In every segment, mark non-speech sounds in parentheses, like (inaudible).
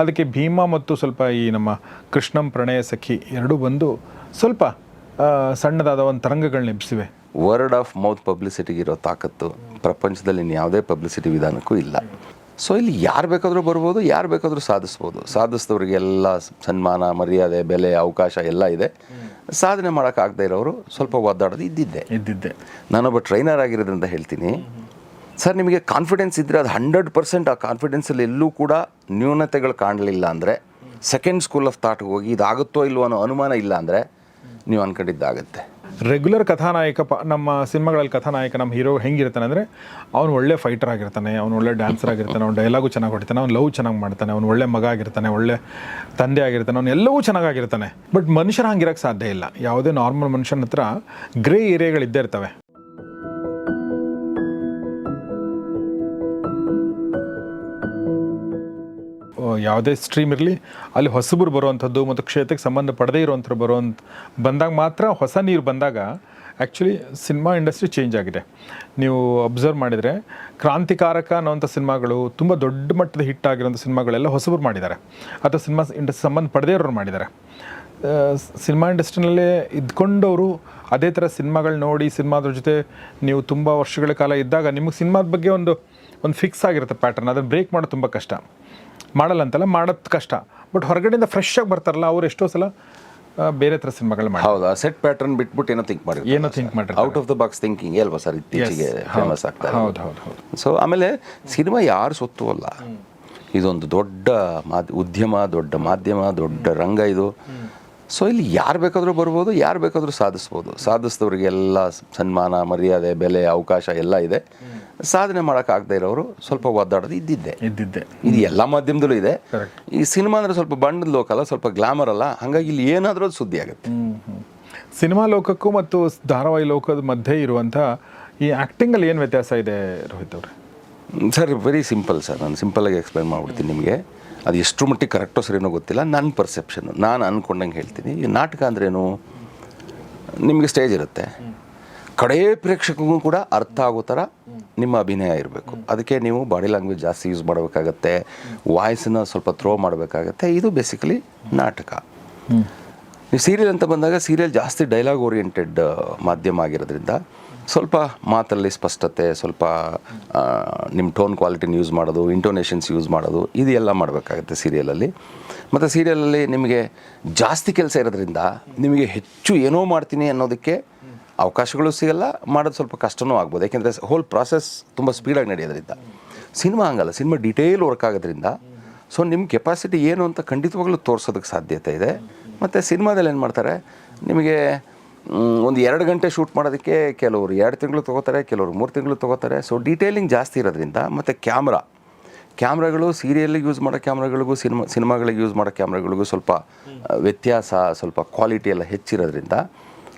ಅದಕ್ಕೆ ಭೀಮಾ ಮತ್ತು ಸ್ವಲ್ಪ ಈ ನಮ್ಮ ಕೃಷ್ಣಂ ಪ್ರಣಯ ಸಖಿ ಎರಡೂ ಬಂದು ಸ್ವಲ್ಪ ಸಣ್ಣದಾದ ಒಂದು ತರಂಗಗಳನ್ನ ಎಬ್ಸಿವೆ ವರ್ಡ್ ಆಫ್ ಮೌತ್ ಪಬ್ಲಿಸಿಟಿಗೆ ಇರೋ ತಾಕತ್ತು ಪ್ರಪಂಚದಲ್ಲಿ ಇನ್ನು ಯಾವುದೇ ಪಬ್ಲಿಸಿಟಿ ವಿಧಾನಕ್ಕೂ ಇಲ್ಲ. ಸೊ ಇಲ್ಲಿ ಯಾರು ಬೇಕಾದರೂ ಬರ್ಬೋದು ಯಾರು ಬೇಕಾದರೂ ಸಾಧಿಸ್ಬೋದು. ಸಾಧಿಸಿದವ್ರಿಗೆಲ್ಲ ಸನ್ಮಾನ ಮರ್ಯಾದೆ ಬೆಲೆ ಅವಕಾಶ ಎಲ್ಲ ಇದೆ. ಸಾಧನೆ ಮಾಡೋಕ್ಕಾಗದೇ ಇರೋರು ಸ್ವಲ್ಪ ಒದ್ದಾಡೋದು ಇದ್ದಿದ್ದೆ. ಇದ್ದಿದ್ದೆ. ನಾನೊಬ್ಬ ಟ್ರೈನರ್ ಆಗಿರೋದ್ರಿಂದ ಹೇಳ್ತೀನಿ. ಸರ್, ನಿಮಗೆ ಕಾನ್ಫಿಡೆನ್ಸ್ ಇದ್ದರೆ ಅದು ಹಂಡ್ರೆಡ್ ಪರ್ಸೆಂಟ್ ಆ ಕಾನ್ಫಿಡೆನ್ಸಲ್ಲಿ ಎಲ್ಲೂ ಕೂಡ ನ್ಯೂನತೆಗಳು ಕಾಣಲಿಲ್ಲ ಅಂದರೆ ಸೆಕೆಂಡ್ ಸ್ಕೂಲ್ ಆಫ್ ಥಾಟ್ಗೆ ಹೋಗಿ ಇದಾಗುತ್ತೋ ಇಲ್ವೋ ಅನ್ನೋ ಅನುಮಾನ ಇಲ್ಲ ಅಂದರೆ ನೀವು ಅನ್ಕೊಂಡಿದ್ದಾಗುತ್ತೆ ರೆಗ್ಯುಲರ್ ಕಥಾನಾಯಕ ಪ ನಮ್ಮ ಸಿನಿಮಾಗಳಲ್ಲಿ ಕಥಾನಾಯಕ ನಮ್ಮ ಹೀರೋ ಹೆಂಗಿರ್ತಾನೆ ಅಂದರೆ ಅವ್ನು ಒಳ್ಳೆ ಫೈಟರ್ ಆಗಿರ್ತಾನೆ, ಅವ್ನು ಒಳ್ಳೆ ಡ್ಯಾನ್ಸರ್ ಆಗಿರ್ತಾನೆ, ಅವ್ನು ಡೈಲಾಗು ಚೆನ್ನಾಗಿ ಹೊಡಿತಾನೆ, ಅವ್ನು ಲವ್ ಚೆನ್ನಾಗಿ ಮಾಡ್ತಾನೆ, ಅವ್ನು ಒಳ್ಳೆ ಮಗ ಆಗಿರ್ತಾನೆ, ಒಳ್ಳೆ ತಂದೆ ಆಗಿರ್ತಾನೆ, ಅವ್ನು ಎಲ್ಲವೂ ಚೆನ್ನಾಗಿರ್ತಾನೆ ಬಟ್ ಮನುಷ್ಯರ ಹಂಗಿರೋಕ್ಕೆ ಸಾಧ್ಯ ಇಲ್ಲ. ಯಾವುದೇ ನಾರ್ಮಲ್ ಮನುಷ್ಯನ ಹತ್ರ ಗ್ರೇ ಏರಿಯಾಗಳಿದ್ದೇ ಇರ್ತವೆ. ಯಾವುದೇ ಸ್ಟ್ರೀಮ್ ಇರಲಿ, ಅಲ್ಲಿ ಹೊಸಬರು ಬರುವಂಥದ್ದು ಮತ್ತು ಕ್ಷೇತ್ರಕ್ಕೆ ಸಂಬಂಧ ಪಡದೇ ಇರುವಂಥರು ಬರುವಂಥ, ಬಂದಾಗ ಮಾತ್ರ ಹೊಸ ನೀರು ಬಂದಾಗ ಆ್ಯಕ್ಚುಲಿ ಸಿನಿಮಾ ಇಂಡಸ್ಟ್ರಿ ಚೇಂಜ್ ಆಗಿದೆ. ನೀವು ಅಬ್ಸರ್ವ್ ಮಾಡಿದರೆ ಕ್ರಾಂತಿಕಾರಕ ಅನ್ನೋವಂಥ ಸಿನಿಮಾಗಳು, ತುಂಬ ದೊಡ್ಡ ಮಟ್ಟದ ಹಿಟ್ ಆಗಿರೋಂಥ ಸಿನಿಮಾಗಳೆಲ್ಲ ಹೊಸಬರು ಮಾಡಿದ್ದಾರೆ. ಅಥವಾ ಸಿನಿಮಾ ಇಂಡಸ್ಟ್ರಿ ಸಂಬಂಧ ಪಡೆದೇ ಇರೋರು ಮಾಡಿದ್ದಾರೆ. ಸಿನಿಮಾ ಇಂಡಸ್ಟ್ರಿನಲ್ಲೇ ಇದ್ಕೊಂಡವರು ಅದೇ ಥರ ಸಿನಿಮಾಗಳು ನೋಡಿ, ಸಿನಿಮಾದ್ರ ಜೊತೆ ನೀವು ತುಂಬ ವರ್ಷಗಳ ಕಾಲ ಇದ್ದಾಗ ನಿಮಗೆ ಸಿನಿಮಾದ ಬಗ್ಗೆ ಒಂದು ಒಂದು ಫಿಕ್ಸ್ ಆಗಿರುತ್ತೆ ಪ್ಯಾಟರ್ನ್ ಅದನ್ನು ಬ್ರೇಕ್ ಮಾಡೋದು ತುಂಬ ಕಷ್ಟ. ಮಾಡಲ್ಲ ಅಂತಲ್ಲ ಮಾಡೋದು ಕಷ್ಟ. ಬಟ್ ಹೊರಗಡೆಯಿಂದ ಫ್ರೆಶ್ ಆಗಿ ಬರ್ತಾರಲ್ಲ ಅವ್ರು ಎಷ್ಟೋ ಸಲ ಬೇರೆ ಥರ ಸಿನಿಮಾಗಳು ಮಾಡಿ ಹೌದಾ ಸೆಟ್ ಪ್ಯಾಟರ್ನ್ ಬಿಟ್ಬಿಟ್ಟು ಏನೋ ಥಿಂಕ್ ಮಾಡಿ ಏನೋ ಥಿಂಕ್ ಮಾಡಿ out of the box thinking ಅಲ್ವಾ ಸರ್ ಇತ್ತೀಚೆಗೆ ಫೇಮಸ್ ಆಗ್ತಾ ಹೌದು ಹೌದು ಹೌದು. ಸೊ ಆಮೇಲೆ ಸಿನಿಮಾ ಯಾರು ಸೊತ್ತು ಅಲ್ಲ? ಇದೊಂದು ದೊಡ್ಡ ಮಾಧ್ಯ ಉದ್ಯಮ ದೊಡ್ಡ ಮಾಧ್ಯಮ ದೊಡ್ಡ ರಂಗ ಇದು. ಸೊ ಇಲ್ಲಿ ಯಾರು ಬೇಕಾದರೂ ಬರ್ಬೋದು ಯಾರು ಬೇಕಾದರೂ ಸಾಧಿಸ್ಬೋದು. ಸಾಧಿಸಿದವ್ರಿಗೆಲ್ಲ ಸನ್ಮಾನ ಮರ್ಯಾದೆ ಬೆಲೆ ಅವಕಾಶ ಎಲ್ಲ ಇದೆ. ಸಾಧನೆ ಮಾಡೋಕ್ಕಾಗದೇ ಇರೋರು ಸ್ವಲ್ಪ ಒದ್ದಾಡೋದು ಇದ್ದಿದ್ದೆ. ಇದ್ದಿದ್ದೆ. ಇದು ಎಲ್ಲ ಮಾಧ್ಯಮದಲ್ಲೂ ಇದೆ. ಈ ಸಿನಿಮಾ ಅಂದರೆ ಸ್ವಲ್ಪ ಬಣ್ಣದ ಲೋಕಲ್ಲ ಸ್ವಲ್ಪ ಗ್ಲಾಮರ್ ಅಲ್ಲ ಹಾಗಾಗಿ ಇಲ್ಲಿ ಏನಾದರೂ ಅದು ಸುದ್ದಿ ಆಗುತ್ತೆ. ಸಿನಿಮಾ ಲೋಕಕ್ಕೂ ಮತ್ತು ಧಾರಾವಾಹಿ ಲೋಕದ ಮಧ್ಯೆ ಇರುವಂಥ ಈ ಆ್ಯಕ್ಟಿಂಗಲ್ಲಿ ಏನು ವ್ಯತ್ಯಾಸ ಇದೆ ರೋಹಿತ್ ಅವ್ರೆ? Sir very simple sir. ನಾನು ಸಿಂಪಲಾಗಿ ಎಕ್ಸ್ಪ್ಲೈನ್ ಮಾಡ್ಬಿಡ್ತೀನಿ ನಿಮಗೆ. ಅದು ಎಷ್ಟು ಮಟ್ಟಿಗೆ ಕರೆಕ್ಟೋ ಸರಿನೋ ಗೊತ್ತಿಲ್ಲ. ನನ್ನ ಪರ್ಸೆಪ್ಷನ್ ನಾನು ಅಂದ್ಕೊಂಡಂಗೆ ಹೇಳ್ತೀನಿ. ಈ ನಾಟಕ ಅಂದ್ರೇನು? ನಿಮಗೆ ಸ್ಟೇಜ್ ಇರುತ್ತೆ. ಕಡೇ ಪ್ರೇಕ್ಷಕರಿಗೂ ಕೂಡ ಅರ್ಥ ಆಗೋ ಥರ ನಿಮ್ಮ ಅಭಿನಯ ಇರಬೇಕು. ಅದಕ್ಕೆ ನೀವು ಬಾಡಿ ಲ್ಯಾಂಗ್ವೇಜ್ ಜಾಸ್ತಿ ಯೂಸ್ ಮಾಡಬೇಕಾಗತ್ತೆ. ವಾಯ್ಸನ್ನ ಸ್ವಲ್ಪ ಥ್ರೋ ಮಾಡಬೇಕಾಗತ್ತೆ. ಇದು ಬೇಸಿಕಲಿ ನಾಟಕ. ನೀವು ಸೀರಿಯಲ್ ಅಂತ ಬಂದಾಗ ಸೀರಿಯಲ್ ಜಾಸ್ತಿ ಡೈಲಾಗ್ ಓರಿಯೆಂಟೆಡ್ ಮಾಧ್ಯಮ ಆಗಿರೋದ್ರಿಂದ ಸ್ವಲ್ಪ ಮಾತಲ್ಲಿ ಸ್ಪಷ್ಟತೆ ಸ್ವಲ್ಪ ನಿಮ್ಮ ಟೋನ್ ಕ್ವಾಲಿಟಿನ ಯೂಸ್ ಮಾಡೋದು ಇಂಟೋನೇಷನ್ಸ್ ಯೂಸ್ ಮಾಡೋದು ಇದು ಎಲ್ಲ ಮಾಡಬೇಕಾಗುತ್ತೆ ಸೀರಿಯಲಲ್ಲಿ ಮತ್ತು ಸೀರಿಯಲಲ್ಲಿ ನಿಮಗೆ ಜಾಸ್ತಿ ಕೆಲಸ ಇರೋದ್ರಿಂದ ನಿಮಗೆ ಹೆಚ್ಚು ಏನೋ ಮಾಡ್ತೀನಿ ಅನ್ನೋದಕ್ಕೆ ಅವಕಾಶಗಳು ಸಿಗಲ್ಲ, ಮಾಡೋದು ಸ್ವಲ್ಪ ಕಷ್ಟನೂ ಆಗ್ಬೋದು. ಯಾಕೆಂದರೆ ಹೋಲ್ ಪ್ರಾಸೆಸ್ ತುಂಬ ಸ್ಪೀಡಾಗಿ ನಡೆಯೋದ್ರಿಂದ. ಸಿನಿಮಾ ಹಂಗಲ್ಲ, ಸಿನಿಮಾ ಡಿಟೇಲ್ ವರ್ಕ್ ಆಗೋದ್ರಿಂದ. ಸೊ ನಿಮ್ಮ ಕೆಪಾಸಿಟಿ ಏನು ಅಂತ ಖಂಡಿತವಾಗ್ಲೂ ತೋರಿಸೋದಕ್ಕೆ ಸಾಧ್ಯತೆ ಇದೆ. ಮತ್ತು ಸಿನಿಮಾದಲ್ಲಿ ಏನು ಮಾಡ್ತಾರೆ? ನಿಮಗೆ ಒಂದು ಎರಡು ಗಂಟೆ ಶೂಟ್ ಮಾಡೋದಕ್ಕೆ ಕೆಲವರು ಎರಡು ತಿಂಗಳು ತೊಗೋತಾರೆ, ಕೆಲವರು ಮೂರು ತಿಂಗಳು ತೊಗೋತಾರೆ. ಸೊ ಡೀಟೇಲಿಂಗ್ ಜಾಸ್ತಿ ಇರೋದ್ರಿಂದ ಮತ್ತು ಕ್ಯಾಮ್ರಾ ಕ್ಯಾಮ್ರಾಗಳು ಸೀರಿಯಲ್ಗೆ ಯೂಸ್ ಮಾಡೋ ಕ್ಯಾಮ್ರಾಗಳಿಗೂ ಸಿನಿಮಾ, ಸಿನಿಮಾಗಳಿಗೆ ಯೂಸ್ ಮಾಡೋ ಕ್ಯಾಮ್ರಾಗಳಿಗೂ ಸ್ವಲ್ಪ, ವ್ಯತ್ಯಾಸ, ಸ್ವಲ್ಪ ಕ್ವಾಲಿಟಿ ಎಲ್ಲ ಹೆಚ್ಚಿರೋದ್ರಿಂದ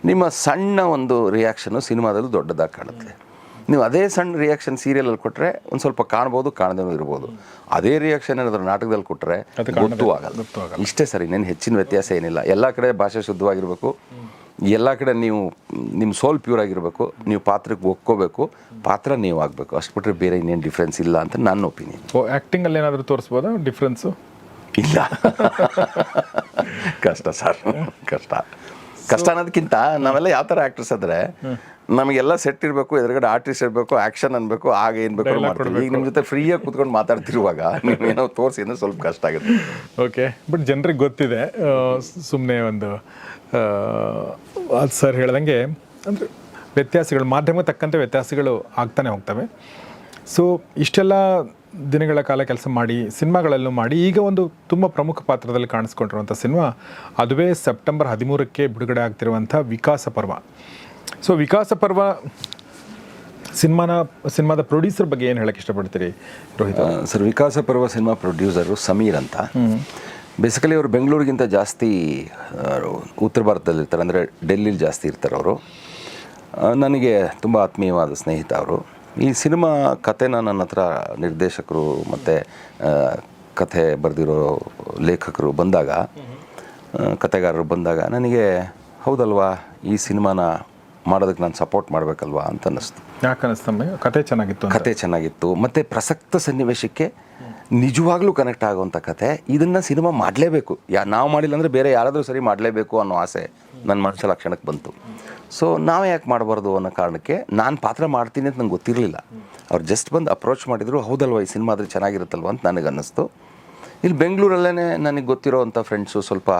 ನಿಮ್ಮ ಸಣ್ಣ ಒಂದು ರಿಯಾಕ್ಷನು ಸಿನಿಮಾದಲ್ಲೂ ದೊಡ್ಡದಾಗಿ ಕಾಣುತ್ತೆ. ನೀವು ಅದೇ ಸಣ್ಣ ರಿಯಾಕ್ಷನ್ ಸೀರಿಯಲಲ್ಲಿ ಕೊಟ್ಟರೆ ಒಂದು ಸ್ವಲ್ಪ ಕಾಣ್ಬೋದು ಕಾಣದೇ ಇರ್ಬೋದು. ಅದೇ ರಿಯಾಕ್ಷನ್ ಏನಾದರೂ ನಾಟಕದಲ್ಲಿ ಕೊಟ್ಟರೆ ಗೊತ್ತೂ ಆಗಲ್ಲ. ಇಷ್ಟೇ ಸರಿ ಇನ್ನೇನು ಹೆಚ್ಚಿನ ವ್ಯತ್ಯಾಸ ಏನಿಲ್ಲ. ಎಲ್ಲ ಕಡೆ ಭಾಷೆ ಶುದ್ಧವಾಗಿರಬೇಕು. ಎಲ್ಲ ಕಡೆ ನೀವು ನಿಮ್ಮ ಸೋಲ್ ಪ್ಯೂರ್ ಆಗಿರಬೇಕು. ನೀವು ಪಾತ್ರಕ್ಕೆ ಒಕ್ಕೋಬೇಕು ಪಾತ್ರ ನೀವು ಆಗಬೇಕು ಅಷ್ಟು ಬಿಟ್ಟರೆ ಬೇರೆ ಇನ್ನೇನು ಡಿಫ್ರೆನ್ಸ್ ಇಲ್ಲ ಅಂತ ನನ್ನ ಒಪಿನಿಯನ್ ಓ ಆ್ಯಕ್ಟಿಂಗಲ್ಲಿ ಏನಾದರೂ ತೋರಿಸ್ಬೋದಾ? ಡಿಫ್ರೆನ್ಸು ಇಲ್ಲ. (laughs) ಕಷ್ಟ ಸರ್ ಕಷ್ಟ. ಕಷ್ಟ ಅನ್ನೋದಕ್ಕಿಂತ ನಾವೆಲ್ಲ ಯಾವ ಥರ ಆ್ಯಕ್ಟರ್ಸ್ ಆದರೆ ನಮಗೆಲ್ಲ ಸೆಟ್ ಇರಬೇಕು ಎದುರುಗಡೆ ಆರ್ಟಿಸ್ಟ್ ಇರಬೇಕು ಆ್ಯಕ್ಷನ್ ಅನ್ಬೇಕು ಆಗ ಏನು ಬೇಕು ಮಾಡ್ತೀವಿ. ಈಗ ನಿಮ್ಮ ಜೊತೆ ಫ್ರೀಯಾಗಿ ಕೂತ್ಕೊಂಡು ಮಾತಾಡ್ತಿರುವಾಗ (laughs) ನೀವೇನೋ ತೋರಿಸಿ ಅಂದರೆ ಸ್ವಲ್ಪ ಕಷ್ಟ ಆಗುತ್ತೆ. ಓಕೆ ಬಟ್ ಜನರಿಗೆ ಗೊತ್ತಿದೆ ಸುಮ್ಮನೆ ಒಂದು ಅದು ಸರ್ ಹೇಳ್ದಂಗೆ ಅಂದರೆ ವ್ಯತ್ಯಾಸಗಳು ಮಾಧ್ಯಮಕ್ಕೆ ತಕ್ಕಂತೆ ವ್ಯತ್ಯಾಸಗಳು ಆಗ್ತಾನೆ ಹೋಗ್ತವೆ. ಸೊ ಇಷ್ಟೆಲ್ಲ ದಿನಗಳ ಕಾಲ ಕೆಲಸ ಮಾಡಿ ಸಿನಿಮಾಗಳಲ್ಲೂ ಮಾಡಿ ಈಗ ಒಂದು ತುಂಬ ಪ್ರಮುಖ ಪಾತ್ರದಲ್ಲಿ ಕಾಣಿಸ್ಕೊಂಡಿರುವಂಥ ಸಿನಿಮಾ ಅದುವೇ ಸೆಪ್ಟೆಂಬರ್ ಹದಿಮೂರಕ್ಕೆ ಬಿಡುಗಡೆ ಆಗ್ತಿರುವಂಥ ವಿಕಾಸ ಪರ್ವ. ಸೊ ವಿಕಾಸ ಪರ್ವ ಸಿನಿಮಾನ ಸಿನಿಮಾದ ಪ್ರೊಡ್ಯೂಸರ್ ಬಗ್ಗೆ ಏನು ಹೇಳಕ್ಕೆ ಇಷ್ಟಪಡ್ತೀರಿ ರೋಹಿತ್? ಸರ್ ವಿಕಾಸ ಪರ್ವ ಸಿನಿಮಾ ಪ್ರೊಡ್ಯೂಸರು ಸಮೀರ್ ಅಂತ. ಬೇಸಿಕಲಿ ಅವರು ಬೆಂಗಳೂರಿಗಿಂತ ಜಾಸ್ತಿ ಉತ್ತರ ಭಾರತದಲ್ಲಿ ಇರ್ತಾರೆ ಅಂದರೆ ಡೆಲ್ಲಿಲಿ ಜಾಸ್ತಿ ಇರ್ತಾರೆ ಅವರು. ನನಗೆ ತುಂಬ ಆತ್ಮೀಯವಾದ ಸ್ನೇಹಿತ ಅವರು. ಈ ಸಿನಿಮಾ ಕಥೆನ ನನ್ನ ಹತ್ರ ನಿರ್ದೇಶಕರು ಮತ್ತು ಕಥೆ ಬರೆದಿರೋ ಲೇಖಕರು ಬಂದಾಗ ಕಥೆಗಾರರು ಬಂದಾಗ ನನಗೆ ಹೌದಲ್ವಾ ಈ ಸಿನಿಮಾನ ಮಾಡೋದಕ್ಕೆ ನಾನು ಸಪೋರ್ಟ್ ಮಾಡಬೇಕಲ್ವಾ ಅಂತ ಅನ್ನಿಸ್ತು. ಯಾಕೆ ಅನಿಸ್ತಮ್ಮ ಕತೆ ಚೆನ್ನಾಗಿತ್ತು ಕತೆ ಚೆನ್ನಾಗಿತ್ತು. ಮತ್ತು ಪ್ರಸಕ್ತ ಸನ್ನಿವೇಶಕ್ಕೆ ನಿಜವಾಗ್ಲೂ ಕನೆಕ್ಟ್ ಆಗುವಂಥ ಕತೆ ಇದನ್ನು ಸಿನಿಮಾ ಮಾಡಲೇಬೇಕು. ಯಾ ನಾವು ಮಾಡಿಲ್ಲ ಅಂದರೆ ಬೇರೆ ಯಾರಾದರೂ ಸರಿ ಮಾಡಲೇಬೇಕು ಅನ್ನೋ ಆಸೆ. ನನ್ನ ಮನಸ್ಸಲ್ಲಿ ಆ ಕ್ಷಣಕ್ಕೆ ಬಂತು. ಸೊ ನಾವು ಯಾಕೆ ಮಾಡಬಾರ್ದು ಅನ್ನೋ ಕಾರಣಕ್ಕೆ ನಾನು ಪಾತ್ರ ಮಾಡ್ತೀನಿ ಅಂತ ನಂಗೆ ಗೊತ್ತಿರಲಿಲ್ಲ. ಅವ್ರು ಜಸ್ಟ್ ಬಂದು ಅಪ್ರೋಚ್ ಮಾಡಿದರು, ಹೌದಲ್ವ ಈ ಸಿನಿಮಾ ಆದರೆ ಚೆನ್ನಾಗಿರುತ್ತಲ್ವ ಅಂತ ನನಗೆ ಅನ್ನಿಸ್ತು. ಇಲ್ಲಿ ಬೆಂಗಳೂರಲ್ಲೇ ನನಗೆ ಗೊತ್ತಿರೋ ಅಂಥ ಫ್ರೆಂಡ್ಸು ಸ್ವಲ್ಪ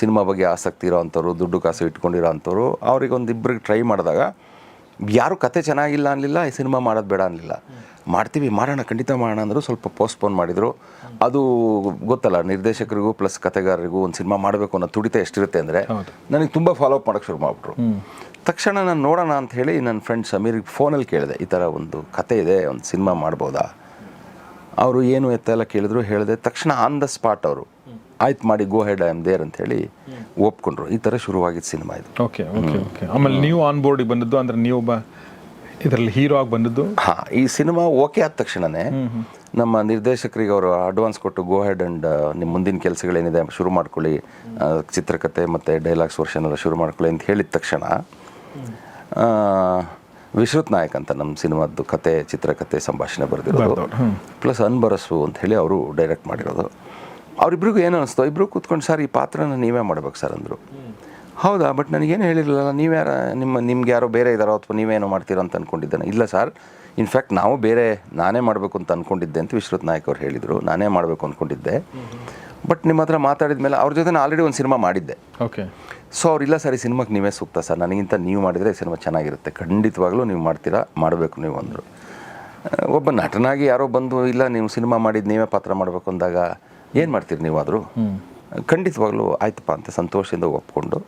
ಸಿನಿಮಾ ಬಗ್ಗೆ ಆಸಕ್ತಿ ಇರೋ ಅಂಥವ್ರು, ದುಡ್ಡು ಕಾಸು ಇಟ್ಕೊಂಡಿರೋ ಅಂಥವ್ರು ಅವ್ರಿಗೆ ಒಂದು ಇಬ್ಬರಿಗೆ ಟ್ರೈ ಮಾಡಿದಾಗ ಯಾರು ಕತೆ ಚೆನ್ನಾಗಿಲ್ಲ ಅನ್ನಲಿಲ್ಲ ಈ ಸಿನಿಮಾ ಮಾಡೋದು ಬೇಡ ಅನ್ನಲಿಲ್ಲ ಮಾಡ್ತೀವಿ ಮಾಡೋಣ ಖಂಡಿತ ಮಾಡೋಣ ಅಂದರು ಸ್ವಲ್ಪ ಪೋಸ್ಟ್ಪೋನ್ ಮಾಡಿದರು. ಅದು ಗೊತ್ತಲ್ಲ ನಿರ್ದೇಶಕರಿಗೂ ಪ್ಲಸ್ ಕತೆಗಾರರಿಗೂ ಒಂದು ಸಿನಿಮಾ ಮಾಡಬೇಕು ಅನ್ನೋ ತುಡಿತ ಎಷ್ಟಿರುತ್ತೆ ಅಂದರೆ ನನಗೆ ತುಂಬ ಫಾಲೋ ಅಪ್ ಮಾಡೋಕ್ಕೆ ಶುರು ಮಾಡಿಬಿಟ್ರು. ತಕ್ಷಣ ನಾನು ನೋಡೋಣ ಅಂತ ಹೇಳಿ ನನ್ನ ಫ್ರೆಂಡ್ ಸಮೀರ್ಗೆ ಫೋನಲ್ಲಿ ಕೇಳಿದೆ ಈ ಥರ ಒಂದು ಕತೆ ಇದೆ ಒಂದು ಸಿನಿಮಾ ಮಾಡ್ಬೋದಾ? ಅವರು ಏನು ಎತ್ತ ಎಲ್ಲ ಕೇಳಿದ್ರು ಹೇಳಿದೆ ತಕ್ಷಣ ಆನ್ ದ ಸ್ಪಾಟ್ ಅವರು. ಆಯ್ತು ಮಾಡಿ go ahead I am there ಅಂತ ಹೇಳಿ ಒಪ್ಕೊಂಡ್ರು. ಈ ಥರ ಶುರುವಾಗಿದ್ದು ಸಿನಿಮಾ ಇದು. ಓಕೆ ಓಕೆ ಓಕೆ ಆಮೇಲೆ ನೀವು ಆನ್ ಬೋರ್ಡಿಗೆ ಬಂದದ್ದು ಅಂದ್ರೆ ನೀವು ಒಬ್ಬ ಇದರಲ್ಲಿ ಹೀರೋ ಆಗಿ ಬಂದದ್ದು? ಹಾಂ ಈ ಸಿನಿಮಾ ಓಕೆ ಆದ ತಕ್ಷಣನೇ ನಮ್ಮ ನಿರ್ದೇಶಕರಿಗೆ ಅವರು ಅಡ್ವಾನ್ಸ್ ಕೊಟ್ಟು ಗೋ ಹೆಡ್ ಆ್ಯಂಡ್ ನಿಮ್ಮ ಮುಂದಿನ ಕೆಲಸಗಳೇನಿದೆ ಶುರು ಮಾಡ್ಕೊಳ್ಳಿ. ಚಿತ್ರಕಥೆ ಮತ್ತು ಡೈಲಾಗ್ಸ್ ವರ್ಷನ್ ಎಲ್ಲ ಶುರು ಮಾಡ್ಕೊಳ್ಳಿ ಅಂತ ಹೇಳಿದ ತಕ್ಷಣ ವಿಶ್ರುತ್ ನಾಯಕ್ ಅಂತ ನಮ್ಮ ಸಿನಿಮಾದ್ದು ಕತೆ ಚಿತ್ರಕಥೆ ಸಂಭಾಷಣೆ ಬರೆದಿರೋದು. ಪ್ಲಸ್ ಅನ್ಬರಸು ಅಂತ ಹೇಳಿ ಅವರು ಡೈರೆಕ್ಟ್ ಮಾಡಿರೋದು. ಅವರಿಬ್ರಿಗೂ ಏನು ಅನಿಸ್ತು. ಇಬ್ಬರು ಕೂತ್ಕೊಂಡು ಸರ್ ಈ ಪಾತ್ರನ ನೀವೇ ಮಾಡ್ಬೇಕು ಸರ್ ಅಂದರು. ಹೌದಾ? ಬಟ್ ನನಗೇನು ಹೇಳಿರಲಿಲ್ಲ. ನೀವ್ಯಾರ ನಿಮ್ಮ ನಿಮ್ಗೆ ಯಾರೋ ಬೇರೆ ಇದ್ದಾರೋ ಅಥವಾ ನೀವೇನೋ ಮಾಡ್ತೀರೋ ಅಂತ ಅಂದ್ಕೊಂಡಿದ್ದಾನೆ ಇಲ್ಲ ಸರ್. ಇನ್ಫ್ಯಾಕ್ಟ್ ನಾವು ಬೇರೆ ನಾನೇ ಮಾಡಬೇಕು ಅಂತ ಅಂದ್ಕೊಂಡಿದ್ದೆ ಅಂತ ವಿಶ್ವತ್ ನಾಯಕ್ ಅವ್ರು ಹೇಳಿದರು. ನಾನೇ ಮಾಡಬೇಕು ಅಂದ್ಕೊಂಡಿದ್ದೆ ಬಟ್ ನಿಮ್ಮ ಹತ್ರ ಮಾತಾಡಿದ ಮೇಲೆ ಅವ್ರ ಜೊತೆ ಆಲ್ರೆಡಿ ಒಂದು ಸಿನಿಮಾ ಮಾಡಿದ್ದೆ. ಓಕೆ. ಸೊ ಅವರಿಲ್ಲ ಸರ್ ಈ ಸಿನಿಮಾಕ್ಕೆ ನೀವೇ ಸೂಕ್ತ ಸರ್. ನನಗಿಂತ ನೀವು ಮಾಡಿದರೆ ಈ ಸಿನಿಮಾ ಚೆನ್ನಾಗಿರುತ್ತೆ. ಖಂಡಿತವಾಗ್ಲೂ ನೀವು ಮಾಡ್ತೀರಾ ಮಾಡಬೇಕು ನೀವು ಅಂದರು. ಒಬ್ಬ ನಟನಾಗಿ ಯಾರೋ ಬಂದು ಇಲ್ಲ ನೀವು ಸಿನಿಮಾ ಮಾಡಿದ್ದು ನೀವೇ ಪಾತ್ರ ಮಾಡಬೇಕು ಅಂದಾಗ ಏನು ಮಾಡ್ತೀರಿ ನೀವಾದರೂ? ಖಂಡಿತವಾಗ್ಲೂ ಆಯ್ತಪ್ಪ ಅಂತ ಸಂತೋಷದಿಂದ ಒಪ್ಕೊಂಡು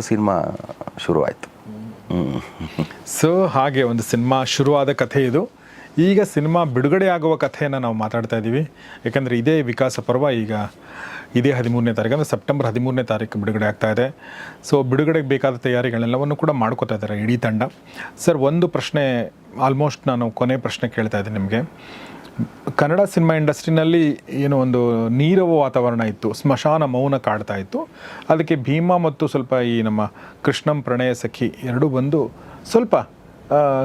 ಸಿನಿಮಾ ಶುರು ಆಯಿತು. ಸೊ, ಹಾಗೆ ಒಂದು ಸಿನಿಮಾ ಶುರುವಾದ ಕಥೆ ಇದು. ಈಗ ಸಿನಿಮಾ ಬಿಡುಗಡೆ ಆಗುವ ಕಥೆಯನ್ನು ನಾವು ಮಾತಾಡ್ತಾ ಇದ್ದೀವಿ ಯಾಕಂದರೆ ಇದೇ ವಿಕಾಸ ಪರ್ವ, ಈಗ ಇದೇ ಹದಿಮೂರನೇ ತಾರೀಕು, ಅಂದರೆ ಸೆಪ್ಟೆಂಬರ್ ಹದಿಮೂರನೇ ತಾರೀಕು ಬಿಡುಗಡೆ ಆಗ್ತಾ ಇದೆ. ಸೊ ಬಿಡುಗಡೆಗೆ ಬೇಕಾದ ತಯಾರಿಗಳೆಲ್ಲವನ್ನು ಕೂಡ ಮಾಡ್ಕೋತಾ ಇದ್ದಾರೆ ಇಡೀ ತಂಡ. ಸರ್ ಒಂದು ಪ್ರಶ್ನೆ ಆಲ್ಮೋಸ್ಟ್ ನಾನು ಕೊನೆ ಪ್ರಶ್ನೆ ಕೇಳ್ತಾ ಇದ್ದೀನಿ ನಿಮಗೆ. ಕನ್ನಡ ಸಿನಿಮಾ ಇಂಡಸ್ಟ್ರಿನಲ್ಲಿ ಏನು ಒಂದು ನೀರವ ವಾತಾವರಣ ಇತ್ತು, ಸ್ಮಶಾನ ಮೌನ ಕಾಡ್ತಾ ಇತ್ತು. ಅದಕ್ಕೆ ಭೀಮಾ ಮತ್ತು ಸ್ವಲ್ಪ ಈ ನಮ್ಮ ಕೃಷ್ಣಂ ಪ್ರಣಯ ಸಖಿ ಎರಡೂ ಬಂದು ಸ್ವಲ್ಪ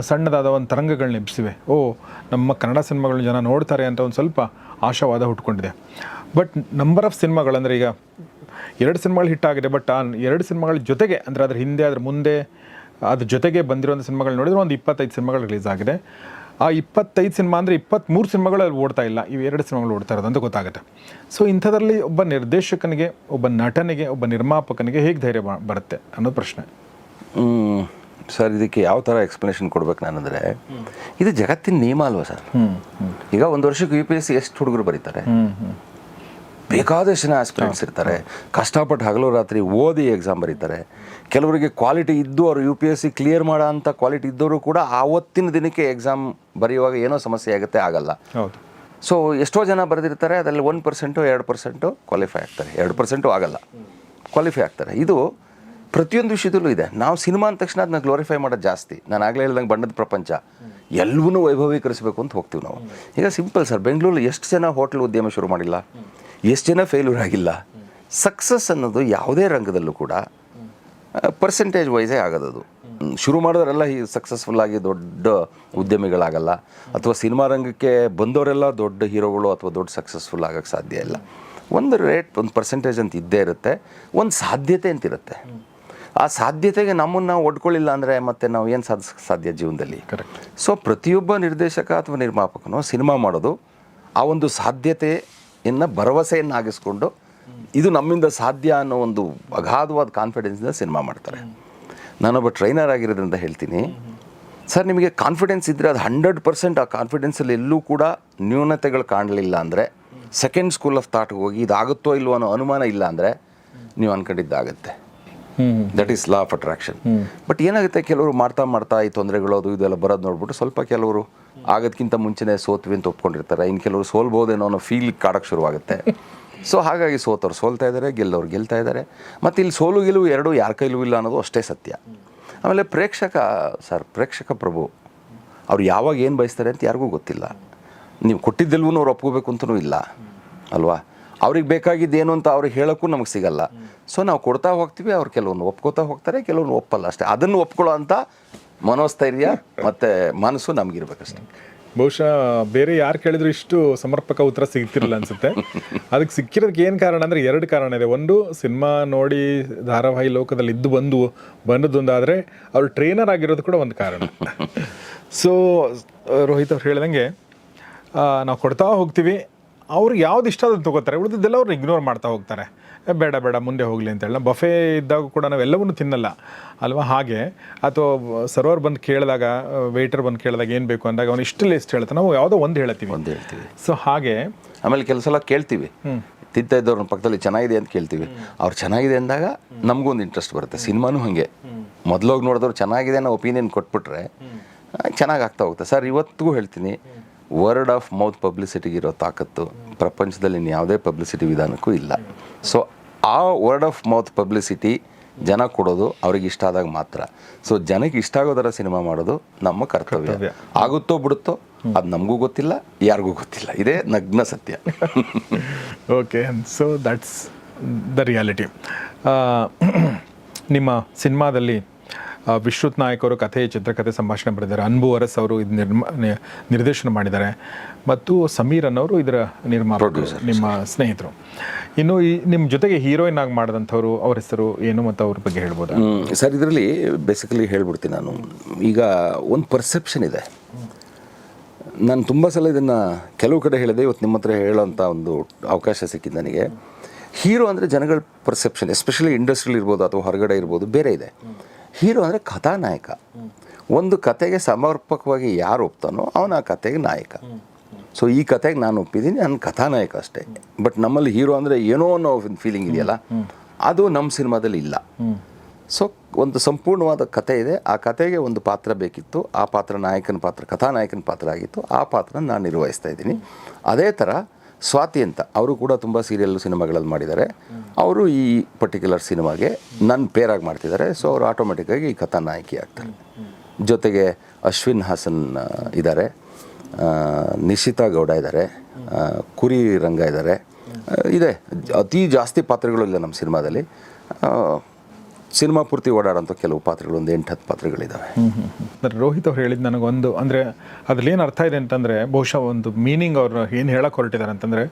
ಸಣ್ಣದಾದ ಒಂದು ತರಂಗಗಳನ್ನ ಎಬ್ಬಿಸಿವೆ ಓ, ನಮ್ಮ ಕನ್ನಡ ಸಿನಿಮಾಗಳನ್ನ ಜನ ನೋಡ್ತಾರೆ ಅಂತ ಒಂದು ಸ್ವಲ್ಪ ಆಶಾವಾದ ಹುಟ್ಕೊಂಡಿದೆ. ಬಟ್ ನಂಬರ್ ಆಫ್ ಸಿನಿಮಾಗಳಂದರೆ ಈಗ ಎರಡು ಸಿನಿಮಾಗಳು ಹಿಟ್ ಆಗಿದೆ ಬಟ್ ಆ ಎರಡು ಸಿನಿಮಾಗಳ ಜೊತೆಗೆ ಅಂದರೆ ಅದ್ರ ಹಿಂದೆ ಅದ್ರ ಮುಂದೆ ಅದ್ರ ಜೊತೆಗೆ ಬಂದಿರೋಂಥ ಸಿನಿಮಾಗಳು ನೋಡಿದ್ರೆ ಒಂದು ಇಪ್ಪತ್ತೈದು ಸಿನಿಮಾಗಳು ರಿಲೀಸ್ ಆಗಿದೆ. ಆ ಇಪ್ಪತ್ತೈದು ಸಿನಿಮಾ ಅಂದರೆ ಇಪ್ಪತ್ತ್ಮೂರು ಸಿನಿಮಾಗಳು ಅಲ್ಲಿ ಓಡ್ತಾ ಇಲ್ಲ. ಇವು ಎರಡು ಸಿನಿಮಾಗಳು ಓಡ್ತಾ ಇರೋದು ಅಂತ ಗೊತ್ತಾಗುತ್ತೆ. ಸೊ ಇಂಥದ್ರಲ್ಲಿ ಒಬ್ಬ ನಿರ್ದೇಶಕನಿಗೆ ಒಬ್ಬ ನಟನಿಗೆ ಒಬ್ಬ ನಿರ್ಮಾಪಕನಿಗೆ ಹೇಗೆ ಧೈರ್ಯ ಬರುತ್ತೆ ಅನ್ನೋದು ಪ್ರಶ್ನೆ. ಸರ್ ಇದಕ್ಕೆ ಯಾವ ಥರ ಎಕ್ಸ್ಪ್ಲನೇಷನ್ ಕೊಡ್ಬೇಕು ನಾನಂದರೆ ಇದು ಜಗತ್ತಿನ ನಿಯಮ ಅಲ್ವಾ ಸರ್? ಈಗ ಒಂದು ವರ್ಷಕ್ಕೆ ಯು ಪಿ ಎಸ್ ಸಿ ಎಷ್ಟು ಹುಡುಗರು ಬರೀತಾರೆ? ಬೇಕಾದಷ್ಟು ಜನ ಆಸ್ಪಿರೆಂಟ್ಸ್ ಇರ್ತಾರೆ. ಕಷ್ಟಪಟ್ಟು ಹಗಲು ರಾತ್ರಿ ಓದಿ ಎಕ್ಸಾಮ್ ಬರೀತಾರೆ. ಕೆಲವರಿಗೆ ಕ್ವಾಲಿಟಿ ಇದ್ದು ಅವರು U P S C clear ಮಾಡೋ ಅಂಥ ಕ್ವಾಲಿಟಿ ಇದ್ದವರು ಕೂಡ ಆವತ್ತಿನ ದಿನಕ್ಕೆ ಎಕ್ಸಾಮ್ ಬರೆಯುವಾಗ ಏನೋ ಸಮಸ್ಯೆ ಆಗುತ್ತೆ ಆಗಲ್ಲ. ಸೊ ಎಷ್ಟೋ ಜನ ಬರೆದಿರ್ತಾರೆ ಅದರಲ್ಲಿ ಒನ್ ಪರ್ಸೆಂಟು ಎರಡು ಪರ್ಸೆಂಟು ಕ್ವಾಲಿಫೈ ಆಗ್ತಾರೆ. ಎರಡು ಪರ್ಸೆಂಟು ಆಗಲ್ಲ. ಕ್ವಾಲಿಫೈ ಆಗ್ತಾರೆ. ಇದು ಪ್ರತಿಯೊಂದು ವಿಷಯದಲ್ಲೂ ಇದೆ. ನಾವು ಸಿನಿಮಾ ಅಂದ ತಕ್ಷಣ ಅದನ್ನ ಗ್ಲೋರಿಫೈ ಮಾಡೋದು ಜಾಸ್ತಿ. ನಾನು ಆಗಲೇ ಹೇಳ್ದಂಗೆ ಬಣ್ಣದ ಪ್ರಪಂಚ. ಎಲ್ಲವೂ ವೈಭವೀಕರಿಸಬೇಕು ಅಂತ ಹೋಗ್ತೀವಿ ನಾವು. ಈಗ ಸಿಂಪಲ್ ಸರ್ ಬೆಂಗಳೂರಲ್ಲಿ ಎಷ್ಟು ಜನ ಹೋಟೆಲ್ ಉದ್ಯಮ ಶುರು ಮಾಡಿಲ್ಲ? ಎಷ್ಟು ಜನ ಫೇಲ್ಯೂರ್ ಆಗಿಲ್ಲ. ಸಕ್ಸಸ್ ಅನ್ನೋದು ಯಾವುದೇ ರಂಗದಲ್ಲೂ ಕೂಡ ಪರ್ಸೆಂಟೇಜ್ ವೈಸೇ ಆಗೋದದು. ಶುರು ಮಾಡಿದವರೆಲ್ಲ ಈ ಸಕ್ಸಸ್ಫುಲ್ ಆಗಿ ದೊಡ್ಡ ಉದ್ಯಮಿಗಳಾಗಲ್ಲ. ಅಥವಾ ಸಿನಿಮಾ ರಂಗಕ್ಕೆ ಬಂದವರೆಲ್ಲ ದೊಡ್ಡ ಹೀರೋಗಳು ಅಥವಾ ದೊಡ್ಡ ಸಕ್ಸಸ್ಫುಲ್ ಆಗೋಕ್ಕೆ ಸಾಧ್ಯ ಇಲ್ಲ. ಒಂದು ರೇಟ್ ಒಂದು ಪರ್ಸೆಂಟೇಜ್ ಅಂತ ಇದ್ದೇ ಇರುತ್ತೆ. ಒಂದು ಸಾಧ್ಯತೆ ಅಂತಿರುತ್ತೆ ಆ ಸಾಧ್ಯತೆಗೆ ನಮ್ಮನ್ನು ಒಡ್ಕೊಳ್ಳಿಲ್ಲ ಅಂದರೆ ಮತ್ತೆ ನಾವು ಏನು ಸಾಧಿಸೋಕ್ಕೆ ಸಾಧ್ಯ ಜೀವನದಲ್ಲಿ? ಕರೆಕ್ಟ್ ಸೊ ಪ್ರತಿಯೊಬ್ಬ ನಿರ್ದೇಶಕ ಅಥವಾ ನಿರ್ಮಾಪಕನು ಸಿನಿಮಾ ಮಾಡೋದು ಆ ಒಂದು ಸಾಧ್ಯತೆಯನ್ನು ಭರವಸೆಯನ್ನಾಗಿಸ್ಕೊಂಡು ಇದು ನಮ್ಮಿಂದ ಸಾಧ್ಯ ಅನ್ನೋ ಒಂದು ಅಗಾಧವಾದ ಕಾನ್ಫಿಡೆನ್ಸಿಂದ ಸಿನಿಮಾ ಮಾಡ್ತಾರೆ. ನಾನೊಬ್ಬ ಟ್ರೈನರ್ ಆಗಿರೋದ್ರಿಂದ ಹೇಳ್ತೀನಿ. ಸರ್ ನಿಮಗೆ ಕಾನ್ಫಿಡೆನ್ಸ್ ಇದ್ದರೆ ಅದು ಹಂಡ್ರೆಡ್ ಪರ್ಸೆಂಟ್ ಆ ಕಾನ್ಫಿಡೆನ್ಸಲ್ಲಿ ಎಲ್ಲೂ ಕೂಡ ನ್ಯೂನತೆಗಳು ಕಾಣಲಿಲ್ಲ ಅಂದರೆ ಸೆಕೆಂಡ್ ಸ್ಕೂಲ್ ಆಫ್ ಥಾಟ್ಗೆ ಹೋಗಿ ಇದಾಗುತ್ತೋ ಇಲ್ಲವೋ ಅನ್ನೋ ಅನುಮಾನ ಇಲ್ಲ ಅಂದರೆ ನೀವು ಅನ್ಕೊಂಡಿದ್ದಾಗುತ್ತೆ. That is law of attraction but ಏನಾಗುತ್ತೆ? ಕೆಲವರು ಮಾಡ್ತಾ ಮಾಡ್ತಾ ಈ ತೊಂದರೆಗಳು ಅದು ಇದೆಲ್ಲ ಬರೋದು ನೋಡ್ಬಿಟ್ಟು ಸ್ವಲ್ಪ ಕೆಲವರು ಆಗೋದಕ್ಕಿಂತ ಮುಂಚೆನೇ ಸೋತ್ವಿ ಅಂತ ಒಪ್ಕೊಂಡಿರ್ತಾರೆ. ಇನ್ನು ಕೆಲವರು ಸೋಲ್ಬೋದೇನೋ ಅನ್ನೋ ಫೀಲ್ ಕಾಡಕ್ಕೆ ಶುರುವಾಗುತ್ತೆ. ಸೊ ಹಾಗಾಗಿ ಸೋತವ್ರು ಸೋಲ್ತಾ ಇದ್ದಾರೆ ಗೆಲ್ಲೋರು ಗೆಲ್ತಾ ಇದ್ದಾರೆ ಮತ್ತು ಇಲ್ಲಿ ಸೋಲು ಗೆಲುವು ಎರಡೂ ಯಾರ ಕೈಲೂ ಇಲ್ಲ ಅನ್ನೋದು ಅಷ್ಟೇ ಸತ್ಯ. ಆಮೇಲೆ ಪ್ರೇಕ್ಷಕ, ಸರ್, ಪ್ರೇಕ್ಷಕ ಪ್ರಭು, ಅವ್ರು ಯಾವಾಗ ಏನು ಬಯಸ್ತಾರೆ ಅಂತ ಯಾರಿಗೂ ಗೊತ್ತಿಲ್ಲ. ನೀವು ಕೊಟ್ಟಿದ್ದೆಲ್ವೂ ಅವ್ರು ಒಪ್ಕೋಬೇಕು ಅಂತಲೂ ಇಲ್ಲ. ಅಲ್ವಾ? ಅವ್ರಿಗೆ ಬೇಕಾಗಿದ್ದೇನು ಅಂತ ಅವ್ರಿಗೆ ಹೇಳೋಕ್ಕೂ ನಮಗೆ ಸಿಗಲ್ಲ. ಸೊ ನಾವು ಕೊಡ್ತಾ ಹೋಗ್ತೀವಿ, ಅವ್ರು ಕೆಲವೊಂದು ಒಪ್ಕೋತಾ ಹೋಗ್ತಾರೆ ಕೆಲವೊಂದು ಒಪ್ಪಲ್ಲ ಅಷ್ಟೇ. ಅದನ್ನು ಒಪ್ಕೊಳ್ಳೋ ಅಂಥ ಮನೋಸ್ಥೈರ್ಯ ಮತ್ತು ಮನಸ್ಸು ನಮಗಿರ್ಬೇಕಷ್ಟೇ. ಬಹುಶಃ ಬೇರೆ ಯಾರು ಕೇಳಿದ್ರು ಇಷ್ಟು ಸಮರ್ಪಕ ಉತ್ತರ ಸಿಗ್ತಿರಲಿಲ್ಲ ಅನ್ಸುತ್ತೆ. ಅದಕ್ಕೆ ಸಿಕ್ಕಿರೋದಕ್ಕೆ ಏನು ಕಾರಣ ಅಂದರೆ ಎರಡು ಕಾರಣ ಇದೆ. ಒಂದು, ಸಿನಿಮಾ ನೋಡಿ ಧಾರಾವಾಹಿ ಲೋಕದಲ್ಲಿ ಇದ್ದು ಬಂದು, ಬಂದದ್ದೊಂದಾದರೆ ಅವರು ಟ್ರೈನರ್ ಆಗಿರೋದು ಕೂಡ ಒಂದು ಕಾರಣ. ಸೊ ರೋಹಿತ್ ಅವ್ರು ಹೇಳ್ದಂಗೆ ನಾವು ಕೊಡ್ತಾ ಹೋಗ್ತೀವಿ. ಅವ್ರಿಗೆ ಯಾವ್ದು ಇಷ್ಟ ಅದನ್ನು ತಗೋತಾರೆ. ಉಳಿದಿದ್ದೆಲ್ಲ ಅವ್ರು ಇಗ್ನೋರ್ ಮಾಡ್ತಾ ಹೋಗ್ತಾರೆ. ಬೇಡ ಬೇಡ ಮುಂದೆ ಹೋಗಲಿ ಅಂತ ಹೇಳಿ. ಬಫೆ ಇದ್ದಾಗ ಕೂಡ ನಾವೆಲ್ಲವನ್ನೂ ತಿನ್ನಲ್ಲ. ಅಲ್ವಾ? ಹಾಗೆ. ಅಥವಾ ಸರ್ವರ್ ಬಂದು ಕೇಳಿದಾಗ ವೇಟರ್ ಬಂದು ಕೇಳಿದಾಗ ಏನು ಬೇಕು ಅಂದಾಗ ಅವನು ಇಷ್ಟು ಲಿಸ್ಟ್ ಹೇಳ್ತಾನೆ. ನಾವು ಯಾವುದೋ ಒಂದು ಹೇಳ್ತೀವಿ. ಒಂದು ಹೇಳ್ತೀವಿ. ಸೊ ಹಾಗೆ. ಆಮೇಲೆ ಕೆಲಸ ಎಲ್ಲ ಕೇಳ್ತೀವಿ. ತಿಂತ ಇದ್ದವ್ರನ್ನ ಪಕ್ಕದಲ್ಲಿ ಚೆನ್ನಾಗಿದೆ ಅಂತ ಕೇಳ್ತೀವಿ. ಅವ್ರು ಚೆನ್ನಾಗಿದೆ ಅಂದಾಗ ನಮಗೂ ಒಂದು ಇಂಟ್ರೆಸ್ಟ್ ಬರುತ್ತೆ ಸಿನಿಮಾನೂ ಹಾಗೆ. ಮೊದಲೋಗಿ ನೋಡಿದವ್ರು ಚೆನ್ನಾಗಿದೆ ಅನ್ನೋ ಒಪಿನಿಯನ್ ಕೊಟ್ಬಿಟ್ರೆ ಚೆನ್ನಾಗಿ ಆಗ್ತಾ ಹೋಗುತ್ತೆ. ಸರ್ ಇವತ್ತಿಗೂ ಹೇಳ್ತೀನಿ. ವರ್ಡ್ ಆಫ್ ಮೌತ್ ಪಬ್ಲಿಸಿಟಿಗೆ ಇರೋ ತಾಕತ್ತು ಪ್ರಪಂಚದಲ್ಲಿ ಇನ್ನು ಯಾವುದೇ ಪಬ್ಲಿಸಿಟಿ ವಿಧಾನಕ್ಕೂ ಇಲ್ಲ. ಸೊ ಆ ವರ್ಡ್ ಆಫ್ ಮೌತ್ ಪಬ್ಲಿಸಿಟಿ ಜನ ಕೊಡೋದು ಅವ್ರಿಗೆ ಇಷ್ಟ ಆದಾಗ ಮಾತ್ರ. ಸೊ ಜನಕ್ಕೆ ಇಷ್ಟ ಆಗೋದರ ಸಿನಿಮಾ ಮಾಡೋದು ನಮ್ಮ ಕರ್ತವ್ಯ. ಆಗುತ್ತೋ ಬಿಡುತ್ತೋ ಅದು ನಮಗೂ ಗೊತ್ತಿಲ್ಲ ಯಾರಿಗೂ ಗೊತ್ತಿಲ್ಲ. ಇದೇ ನಗ್ನ ಸತ್ಯ. Okay so that's the reality ನಿಮ್ಮ ಸಿನಿಮಾದಲ್ಲಿ ವಿಶ್ರುತ್ ನಾಯಕ್ ಅವರು ಕಥೆ ಚಿತ್ರಕಥೆ ಸಂಭಾಷಣೆ ಬರೆದಿದ್ದಾರೆ. ಅನ್ಬು ಅರಸ್ ಅವರು ಇದು ನಿರ್ಮಾ ನಿರ್ದೇಶನ ಮಾಡಿದ್ದಾರೆ. ಮತ್ತು ಸಮೀರ್ ಅನ್ನೋರು ಇದರ ನಿರ್ಮಾಪಕರು ನಿಮ್ಮ ಸ್ನೇಹಿತರು. ಇನ್ನು ಈ ನಿಮ್ಮ ಜೊತೆಗೆ ಹೀರೋಯಿನ್ ಆಗಿ ಮಾಡಿದಂಥವ್ರು ಅವ್ರ ಹೆಸರು ಏನು ಮತ್ತು ಅವ್ರ ಬಗ್ಗೆ ಹೇಳ್ಬೋದು? ಸರ್ ಇದರಲ್ಲಿ ಬೇಸಿಕಲಿ ಹೇಳ್ಬಿಡ್ತೀನಿ ನಾನು. ಈಗ ಒಂದು ಪರ್ಸೆಪ್ಷನ್ ಇದೆ. ನಾನು ತುಂಬ ಸಲ ಇದನ್ನು ಕೆಲವು ಕಡೆ ಹೇಳಿದೆ ಇವತ್ತು ನಿಮ್ಮ ಹತ್ರ ಹೇಳೋಂಥ ಒಂದು ಅವಕಾಶ ಸಿಕ್ಕಿದ್ದು ನನಗೆ. ಹೀರೋ ಅಂದರೆ ಜನಗಳ ಪರ್ಸೆಪ್ಷನ್ ಎಸ್ಪೆಷಲಿ ಇಂಡಸ್ಟ್ರಿಲಿ ಇರ್ಬೋದು ಅಥವಾ ಹೊರಗಡೆ ಇರ್ಬೋದು ಬೇರೆ ಇದೆ. ಹೀರೋ ಅಂದರೆ ಕಥಾನಾಯಕ. ಒಂದು ಕತೆಗೆ ಸಮರ್ಪಕವಾಗಿ ಯಾರು ಒಪ್ತಾನೋ ಅವನು ಆ ಕತೆಗೆ ನಾಯಕ. ಸೊ ಈ ಕತೆಗೆ ನಾನು ಒಪ್ಪಿದ್ದೀನಿ ನನ್ನ ಕಥಾನಾಯಕ ಅಷ್ಟೇ. ಬಟ್ ನಮ್ಮಲ್ಲಿ ಹೀರೋ ಅಂದರೆ ಏನೋ ಅನ್ನೋ ಫೀಲಿಂಗ್ ಇದೆಯಲ್ಲ? ಅದು ನಮ್ಮ ಸಿನಿಮಾದಲ್ಲಿ ಇಲ್ಲ. ಸೊ ಒಂದು ಸಂಪೂರ್ಣವಾದ ಕತೆ ಇದೆ. ಆ ಕತೆಗೆ ಒಂದು ಪಾತ್ರ ಬೇಕಿತ್ತು. ಆ ಪಾತ್ರ ನಾಯಕನ ಪಾತ್ರ ಕಥಾನಾಯಕನ ಪಾತ್ರ ಆಗಿತ್ತು. ಆ ಪಾತ್ರ ನಾನು ನಿರ್ವಹಿಸ್ತಾ ಇದ್ದೀನಿ. ಅದೇ ಥರ ಸ್ವಾತಿ ಅಂತ, ಅವರು ಕೂಡ ತುಂಬ ಸೀರಿಯಲ್ ಸಿನಿಮಾಗಳಲ್ಲಿ ಮಾಡಿದ್ದಾರೆ. ಅವರು ಈ ಪರ್ಟಿಕ್ಯುಲರ್ ಸಿನಿಮಾಗೆ ನನ್ನ ಪೇರಾಗಿ ಮಾಡ್ತಿದ್ದಾರೆ. ಸೊ ಅವರು ಆಟೋಮೆಟಿಕ್ಕಾಗಿ ಈ ಕಥಾನಾಯಕಿ ಆಗ್ತಾರೆ. ಜೊತೆಗೆ ಅಶ್ವಿನ್ ಹಾಸನ್ ಇದ್ದಾರೆ. ನಿಶಿತಾ ಗೌಡ ಇದ್ದಾರೆ. ಕುರಿ ರಂಗ ಇದ್ದಾರೆ. ಇದೆ. ಅತಿ ಜಾಸ್ತಿ ಪಾತ್ರಗಳು ಇಲ್ಲ ನಮ್ಮ ಸಿನಿಮಾದಲ್ಲಿ. ಸಿನಿಮಾ ಪೂರ್ತಿ ಓಡಾಡೋಂಥ ಕೆಲವು ಪಾತ್ರಗಳು, ಒಂದು ಎಂಟು, ಹತ್ತು ಪಾತ್ರಗಳಿದ್ದಾವೆ ಅಂದ್ರೆ ರೋಹಿತ್ ಅವ್ರು ಹೇಳಿದ್ದು ನನಗೊಂದು, ಅಂದರೆ ಅದ್ರಲ್ಲಿ ಏನು ಅರ್ಥ ಇದೆ ಅಂತಂದರೆ, ಬಹುಶಃ ಒಂದು ಮೀನಿಂಗ್ ಅವ್ರು ಏನು ಹೇಳಕ್ಕೆ ಹೊರಟಿದ್ದಾರೆ ಅಂತಂದರೆ,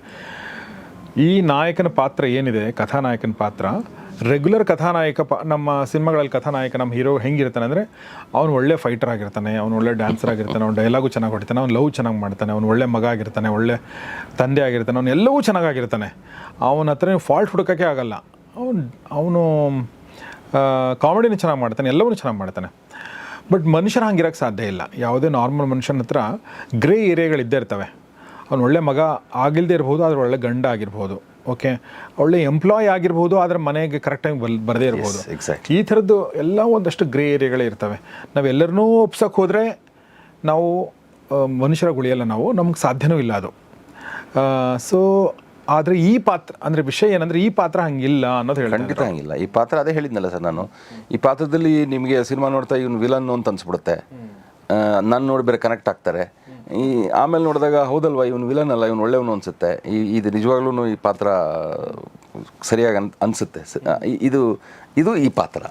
ಈ ನಾಯಕನ ಪಾತ್ರ ಏನಿದೆ, ಕಥಾನಾಯಕನ ಪಾತ್ರ ರೆಗ್ಯುಲರ್ ಕಥಾನಾಯಕ ಪ, ನಮ್ಮ ಸಿನಿಮಾಗಳಲ್ಲಿ ಕಥಾನಾಯಕ ನಮ್ಮ ಹೀರೋ ಹೆಂಗಿರ್ತಾನೆ ಅಂದರೆ, ಅವ್ನು ಒಳ್ಳೆ ಫೈಟರ್ ಆಗಿರ್ತಾನೆ, ಅವ್ನು ಒಳ್ಳೆ ಡ್ಯಾನ್ಸರ್ ಆಗಿರ್ತಾನೆ, ಅವ್ನು ಡೈಲಾಗು ಚೆನ್ನಾಗಿ ಹೊಡಿತಾನೆ, ಅವ್ನು ಲವ್ ಚೆನ್ನಾಗಿ ಮಾಡ್ತಾನೆ, ಅವ್ನು ಒಳ್ಳೆ ಮಗ ಆಗಿರ್ತಾನೆ, ಒಳ್ಳೆ ತಂದೆ ಆಗಿರ್ತಾನೆ, ಅವ್ನು ಎಲ್ಲವೂ ಚೆನ್ನಾಗಿರ್ತಾನೆ ಅವನ ಹತ್ರ ಫಾಲ್ಟ್ ಹುಡುಕೋಕ್ಕೆ ಆಗಲ್ಲ. ಅವನು ಅವನು ಕಾಮಿಡಿನೂ ಚೆನ್ನಾಗಿ ಮಾಡ್ತಾನೆ ಎಲ್ಲವನ್ನೂ ಚೆನ್ನಾಗಿ ಮಾಡ್ತಾನೆ. ಬಟ್ ಮನುಷ್ಯನ ಹಂಗಿರೋಕ್ಕೆ ಸಾಧ್ಯ ಇಲ್ಲ. ಯಾವುದೇ ನಾರ್ಮಲ್ ಮನುಷ್ಯನ ಹತ್ರ ಗ್ರೇ ಏರಿಯಾಗಳಿದ್ದೇ ಇರ್ತವೆ. ಅವ್ನು ಒಳ್ಳೆ ಮಗ ಆಗಿಲ್ಲದೆ ಇರ್ಬೋದು ಆದರೆ ಒಳ್ಳೆ ಗಂಡ ಆಗಿರ್ಬೋದು ಓಕೆ? ಒಳ್ಳೆ ಎಂಪ್ಲಾಯ್ ಆಗಿರ್ಬೋದು ಆದರೆ ಮನೆಗೆ ಕರೆಕ್ಟಾಗಿ ಬಲ್ ಬರದೇ ಇರ್ಬೋದು. ಎಕ್ಸಾಕ್ಟ್ ಈ ಥರದ್ದು ಎಲ್ಲ ಒಂದಷ್ಟು ಗ್ರೇ ಏರಿಯಾಗಳೇ ಇರ್ತವೆ. ನಾವೆಲ್ಲರನ್ನೂ ಒಪ್ಸೋಕ್ಕೆ ಹೋದರೆ ನಾವು ಮನುಷ್ಯರ ಮನುಷ್ಯರಾಗಿ ಉಳಿಯಲ್ಲ ನಾವು ನಮ್ಗೆ ಸಾಧ್ಯನೂ ಇಲ್ಲ ಅದು. ಸೊ ಆದರೆ ಈ ಪಾತ್ರ ಅಂದರೆ ವಿಷಯ ಏನಂದರೆ ಈ ಪಾತ್ರ ಹಂಗಿಲ್ಲ ಅನ್ನೋದು ಹೇಳಿ ಖಂಡಿತ ಹಂಗಿಲ್ಲ. ಈ ಪಾತ್ರ ಅದೇ ಹೇಳಿದ್ನಲ್ಲ ಸರ್ ನಾನು. ಈ ಪಾತ್ರದಲ್ಲಿ ನಿಮಗೆ ಸಿನಿಮಾ ನೋಡ್ತಾ ಇವನು ವಿಲನ್ ಅಂತ ಅನ್ಸ್ಬಿಡುತ್ತೆ. ನಾನು ನೋಡಿ ಬೇರೆ ಕನೆಕ್ಟ್ ಆಗ್ತಾರೆ. ಈ ಆಮೇಲೆ ನೋಡಿದಾಗ ಹೌದಲ್ವಾ ಇವನು ವಿಲನ್ ಅಲ್ಲ ಇವನು ಒಳ್ಳೆಯವನು ಅನ್ಸುತ್ತೆ. ಈ ಇದು ನಿಜವಾಗ್ಲೂ ಈ ಪಾತ್ರ ಸರಿಯಾಗಿ ಅನ್ ಅನಿಸುತ್ತೆ. ಇದು ಇದು ಈ ಪಾತ್ರ.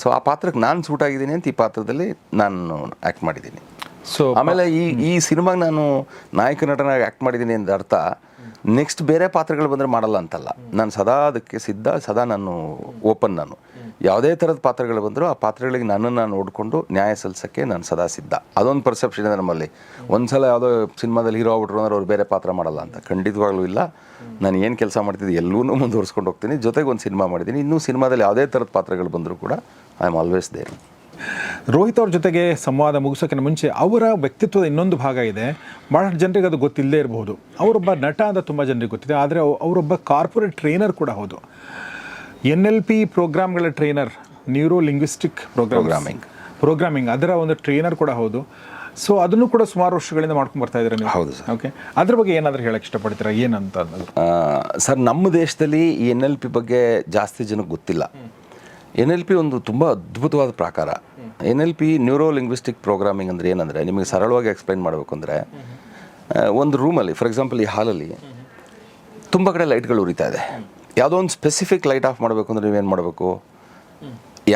ಸೊ ಆ ಪಾತ್ರಕ್ಕೆ ನಾನು ಸೂಟ್ ಆಗಿದ್ದೀನಿ ಅಂತ ಈ ಪಾತ್ರದಲ್ಲಿ ನಾನು ಆ್ಯಕ್ಟ್ ಮಾಡಿದ್ದೀನಿ. ಸೊ ಆಮೇಲೆ ಈ ಈ ಸಿನಿಮಾಗೆ ನಾನು ನಾಯಕ ನಟನಾಗಿ ಆ್ಯಕ್ಟ್ ಮಾಡಿದ್ದೀನಿ ಅಂತ ಅರ್ಥ ನೆಕ್ಸ್ಟ್ ಬೇರೆ ಪಾತ್ರಗಳು ಬಂದರೆ ಮಾಡಲ್ಲ ಅಂತಲ್ಲ. ನಾನು ಸದಾ ಅದಕ್ಕೆ ಸಿದ್ಧ, ಸದಾ ನಾನು ಓಪನ್ ನಾನು. ಯಾವುದೇ ಥರದ ಪಾತ್ರಗಳು ಬಂದರೂ ಆ ಪಾತ್ರಗಳಿಗೆ ನನ್ನನ್ನು ನಾನು ನೋಡಿಕೊಂಡು ನ್ಯಾಯ ಸಲ್ಲಿಸೋಕ್ಕೆ ನಾನು ಸದಾ ಸಿದ್ಧ. ಅದೊಂದು ಪರ್ಸೆಪ್ಷನ್ ಇದೆ ನಮ್ಮಲ್ಲಿ. ಒಂದ್ಸಲ ಯಾವುದೋ ಸಿನಿಮಾದಲ್ಲಿ ಹೀರೋ ಆಗ್ಬಿಟ್ರು ಅಂದ್ರೆ ಅವ್ರು ಬೇರೆ ಪಾತ್ರ ಮಾಡಲ್ಲ ಅಂತ. ಖಂಡಿತವಾಗ್ಲೂ ಇಲ್ಲ. ನಾನು ಏನು ಕೆಲಸ ಮಾಡ್ತಿದ್ದೆ ಎಲ್ಲೂ ಮುಂದುವರ್ಸ್ಕೊಂಡು ಹೋಗ್ತೀನಿ. ಜೊತೆಗೆ ಒಂದು ಸಿನಿಮಾ ಮಾಡಿದ್ದೀನಿ ಇನ್ನೂ ಸಿನಿಮಾದಲ್ಲಿ ಯಾವುದೇ ಥರದ ಪಾತ್ರಗಳು ಬಂದರೂ ಕೂಡ I am always there Rohit ಅವ್ರ ಜೊತೆಗೆ ಸಂವಾದ ಮುಗಿಸೋಕ್ಕಿಂತ ಮುಂಚೆ ಅವರ ವ್ಯಕ್ತಿತ್ವದ ಇನ್ನೊಂದು ಭಾಗ ಇದೆ. ಭಾಳಷ್ಟು ಜನರಿಗೆ ಅದು ಗೊತ್ತಿಲ್ಲದೇ ಇರಬಹುದು. ಅವರೊಬ್ಬ ನಟ ಅಂತ ತುಂಬ ಜನರಿಗೆ ಗೊತ್ತಿದೆ. ಆದರೆ ಅವ್- ಅವರೊಬ್ಬ ಕಾರ್ಪೊರೇಟ್ ಟ್ರೈನರ್ ಕೂಡ ಹೌದು. N L P ಪ್ರೋಗ್ರಾಮ್ಗಳ trainer neuro linguistic programming. Programming ಅದರ ಒಂದು ಟ್ರೈನರ್ ಕೂಡ ಹೌದು. ಸೊ ಅದನ್ನು ಕೂಡ ಸುಮಾರು ವರ್ಷಗಳಿಂದ ಮಾಡ್ಕೊಂಡು ಬರ್ತಾ ಇದ್ದಾರೆ ನೀವು. ಹೌದು ಸರ್. ಓಕೆ ಅದ್ರ ಬಗ್ಗೆ ಏನಾದರೂ ಹೇಳಕ್ಕೆ ಇಷ್ಟಪಡ್ತೀರಾ? ಏನಂತ ಸರ್ ನಮ್ಮ ದೇಶದಲ್ಲಿ ಈ ಎನ್ ಎಲ್ ಪಿ ಬಗ್ಗೆ ಜಾಸ್ತಿ ಜನಕ್ಕೆ ಗೊತ್ತಿಲ್ಲ. ಎನ್ ಎಲ್ ಪಿ ಒಂದು ತುಂಬ ಅದ್ಭುತವಾದ ಪ್ರಕಾರ. N L P neuro linguistic programming ಅಂದರೆ ಏನಂದರೆ ನಿಮಗೆ ಸರಳವಾಗಿ ಎಕ್ಸ್ಪ್ಲೈನ್ ಮಾಡಬೇಕು ಅಂದರೆ ಒಂದು ರೂಮಲ್ಲಿ ಫಾರ್ ಎಕ್ಸಾಂಪಲ್ ಈ ಹಾಲಲ್ಲಿ ತುಂಬ ಕಡೆ ಲೈಟ್ಗಳು ಉರಿತಾ ಇದೆ. ಯಾವುದೋ ಒಂದು ಸ್ಪೆಸಿಫಿಕ್ ಲೈಟ್ ಆಫ್ ಮಾಡಬೇಕು ಅಂದರೆ ನೀವೇನು ಮಾಡಬೇಕು?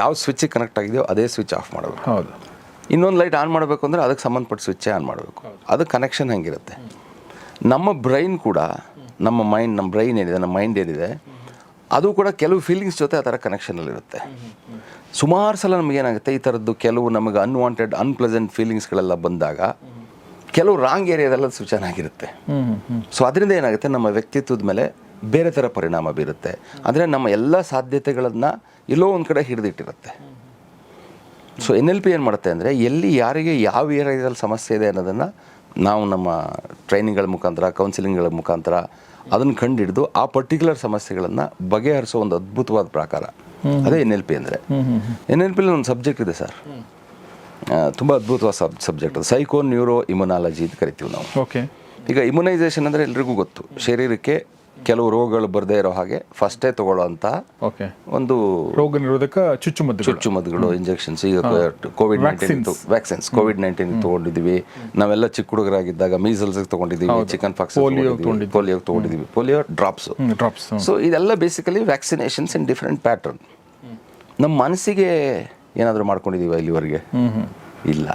ಯಾವ ಸ್ವಿಚ್ಚಿಗೆ ಕನೆಕ್ಟ್ ಆಗಿದೆಯೋ ಅದೇ ಸ್ವಿಚ್ ಆಫ್ ಮಾಡಬೇಕು. ಹೌದು. ಇನ್ನೊಂದು ಲೈಟ್ ಆನ್ ಮಾಡಬೇಕು ಅಂದರೆ ಅದಕ್ಕೆ ಸಂಬಂಧಪಟ್ಟ ಸ್ವಿಚ್ಚೇ ಆನ್ ಮಾಡಬೇಕು. ಅದು ಕನೆಕ್ಷನ್ ಹೆಂಗಿರುತ್ತೆ? ನಮ್ಮ ಬ್ರೈನ್ ಕೂಡ ನಮ್ಮ ಮೈಂಡ್ ನಮ್ಮ ಬ್ರೈನ್ ಏನಿದೆ ನಮ್ಮ ಮೈಂಡ್ ಏನಿದೆ ಅದು ಕೂಡ ಕೆಲವು ಫೀಲಿಂಗ್ಸ್ ಜೊತೆ ಆ ಥರ ಕನೆಕ್ಷನಲ್ಲಿರುತ್ತೆ ಸುಮಾರು ಸಲ ನಮಗೇನಾಗುತ್ತೆ ಈ ಥರದ್ದು ಕೆಲವು ನಮಗೆ ಅನ್ವಾಂಟೆಡ್ ಅನ್ಪ್ಲೆಸೆಂಟ್ ಫೀಲಿಂಗ್ಸ್ಗಳೆಲ್ಲ ಬಂದಾಗ ಕೆಲವು ರಾಂಗ್ ಏರಿಯಾದೆಲ್ಲ ಸೂಚನೆ ಆಗಿರುತ್ತೆ. ಸೊ ಅದರಿಂದ ಏನಾಗುತ್ತೆ, ನಮ್ಮ ವ್ಯಕ್ತಿತ್ವದ ಮೇಲೆ ಬೇರೆ ಥರ ಪರಿಣಾಮ ಬೀರುತ್ತೆ. ಅಂದರೆ ನಮ್ಮ ಎಲ್ಲ ಸಾಧ್ಯತೆಗಳನ್ನು ಎಲ್ಲೋ ಒಂದು ಕಡೆ ಹಿಡಿದಿಟ್ಟಿರುತ್ತೆ. ಸೊ ಎನ್ ಎಲ್ ಪಿ ಏನು ಮಾಡುತ್ತೆ ಅಂದರೆ, ಎಲ್ಲಿ ಯಾರಿಗೆ ಯಾವ ಏರಿಯಾದಲ್ಲಿ ಸಮಸ್ಯೆ ಇದೆ ಅನ್ನೋದನ್ನು ನಾವು ನಮ್ಮ ಟ್ರೈನಿಂಗ್ಗಳ ಮುಖಾಂತರ ಕೌನ್ಸಿಲಿಂಗ್ಗಳ ಮುಖಾಂತರ ಅದನ್ನು ಕಂಡುಹಿಡಿದು ಆ ಪರ್ಟಿಕ್ಯುಲರ್ ಸಮಸ್ಯೆಗಳನ್ನು ಬಗೆಹರಿಸೋ ಒಂದು ಅದ್ಭುತವಾದ ಪ್ರಕಾರ. ಅದೇ ಎನ್ ಎಲ್ ಪಿ ಅಂದರೆ. ಎನ್ ಎಲ್ ಪಿಲಿ ಒಂದು ಸಬ್ಜೆಕ್ಟ್ ಇದೆ ಸರ್. ತುಂಬ ಅದ್ಭುತವಾದ ಸಬ್ ಸಬ್ಜೆಕ್ಟ್ ಅದು. ಸೈಕೋ ನ್ಯೂರೋ ಇಮ್ಯುನಾಲಜಿ ಅಂತ ಕರಿತೀವಿ ನಾವು. ಓಕೆ ಈಗ ಇಮ್ಯುನೈಸೇಷನ್ ಅಂದರೆ ಎಲ್ರಿಗೂ ಗೊತ್ತು. ಶರೀರಕ್ಕೆ ಕೆಲವು ರೋಗಗಳು ಬರದೇ ಇರೋ ಹಾಗೆ ಫಸ್ಟೇ ತಗೊಳ್ಳೋಂಥ ಓಕೆ ಒಂದು ರೋಗ ನಿರೋಧಕ ಚುಚ್ಚುಮದ್ದು ಚುಚ್ಚುಮದ್ದುಗಳು ಇಂಜೆಕ್ಷನ್ಸ್ ಈಗ Covid nineteen vaccines Covid nineteen ತೊಗೊಂಡಿದ್ದೀವಿ. ನಾವೆಲ್ಲ ಚಿಕ್ಕ ಹುಡುಗರಾಗಿದ್ದಾಗ ಮೀಸಲ್ಸ್ ತೊಗೊಂಡಿದ್ದೀವಿ ಚಿಕನ್ ಫಾಕ್ಸ್ ಪೋಲಿಯೋ ತೊಗೊಂಡಿದ್ದೀವಿ ಪೋಲಿಯೋ ಡ್ರಾಪ್ಸ್ ಡ್ರಾಪ್ಸ್ ಸೊ ಇದೆಲ್ಲ basically vaccinations in different pattern ನಮ್ಮ ಮನಸ್ಸಿಗೆ ಏನಾದರೂ ಮಾಡ್ಕೊಂಡಿದ್ದೀವ ಇಲ್ಲಿವರೆಗೆ? ಇಲ್ಲ.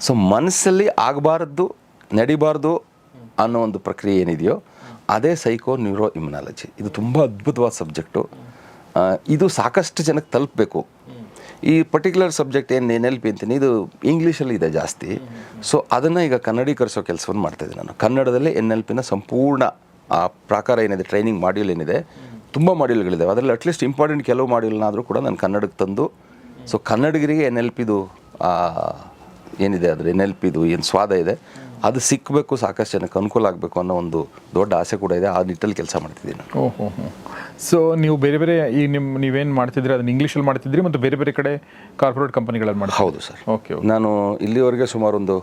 ಸೊ ಮನಸ್ಸಲ್ಲಿ ಆಗಬಾರ್ದು ನಡಿಬಾರ್ದು ಅನ್ನೋ ಒಂದು ಪ್ರಕ್ರಿಯೆ ಏನಿದೆಯೋ ಅದೇ ಸೈಕೋ ನ್ಯೂರೋ ಇಮ್ಯುನಾಲಜಿ ಇದು ತುಂಬ ಅದ್ಭುತವಾದ ಸಬ್ಜೆಕ್ಟು. ಇದು ಸಾಕಷ್ಟು ಜನಕ್ಕೆ ತಲುಪಬೇಕು. ಈ ಪರ್ಟಿಕ್ಯುಲರ್ ಸಬ್ಜೆಕ್ಟ್ ಏನು ಎನ್ ಎಲ್ ಪಿ ಅಂತೀನಿ, ಇದು ಇಂಗ್ಲೀಷಲ್ಲಿ ಇದೆ ಜಾಸ್ತಿ. ಸೊ, ಅದನ್ನು ಈಗ ಕನ್ನಡೀಕರಿಸೋ ಕೆಲಸವನ್ನು ಮಾಡ್ತಾಯಿದ್ದೀನಿ ನಾನು. ಕನ್ನಡದಲ್ಲಿ ಎನ್ ಎಲ್ ಪಿನ ಸಂಪೂರ್ಣ, ಆ ಪ್ರಕಾರ ಏನಿದೆ, ಟ್ರೈನಿಂಗ್ ಮಾಡ್ಯೂಲ್ ಏನಿದೆ, ತುಂಬ ಮಾಡ್ಯೂಲ್ಗಳಿದೆ ಅದರಲ್ಲಿ ಅಟ್ಲೀಸ್ಟ್ ಇಂಪಾರ್ಟೆಂಟ್ ಕೆಲವು ಮಾಡ್ಯೂಲ್ನಾದರೂ ಕೂಡ ನಾನು ಕನ್ನಡಕ್ಕೆ ತಂದು, ಸೊ, ಕನ್ನಡಿಗರಿಗೆ ಎನ್ ಎಲ್ ಪಿದು ಏನಿದೆ ಅದರ ಎನ್ ಎಲ್ ಪಿದು ಏನು ಸ್ವಾದ ಇದೆ. ಅದು ಸಿಕ್ಕಬೇಕು ಸಾಕಷ್ಟು ಜನಕ್ಕೆ ಅನುಕೂಲ ಆಗಬೇಕು ಅನ್ನೋ ಒಂದು ದೊಡ್ಡ ಆಸೆ ಕೂಡ ಇದೆ. ಆ ನಿಟ್ಟಲ್ಲಿ ಕೆಲಸ ಮಾಡ್ತಿದ್ದೀನಿ ಓಹೋ ಸೊ ನೀವು ಬೇರೆ ಬೇರೆ ಈ ನಿಮ್ಮ ನೀವೇನು ಮಾಡ್ತಿದ್ರಿ ಅದನ್ನ ಇಂಗ್ಲೀಷಲ್ಲಿ ಮಾಡ್ತಿದ್ರಿ ಮತ್ತು ಬೇರೆ ಬೇರೆ ಕಡೆ ಕಾರ್ಪೊರೇಟ್ ಕಂಪನಿಗಳಲ್ಲಿ ಮಾಡಿ ಹೌದು ಸರ್. ಓಕೆ ನಾನು ಇಲ್ಲಿವರೆಗೆ ಸುಮಾರು ಒಂದು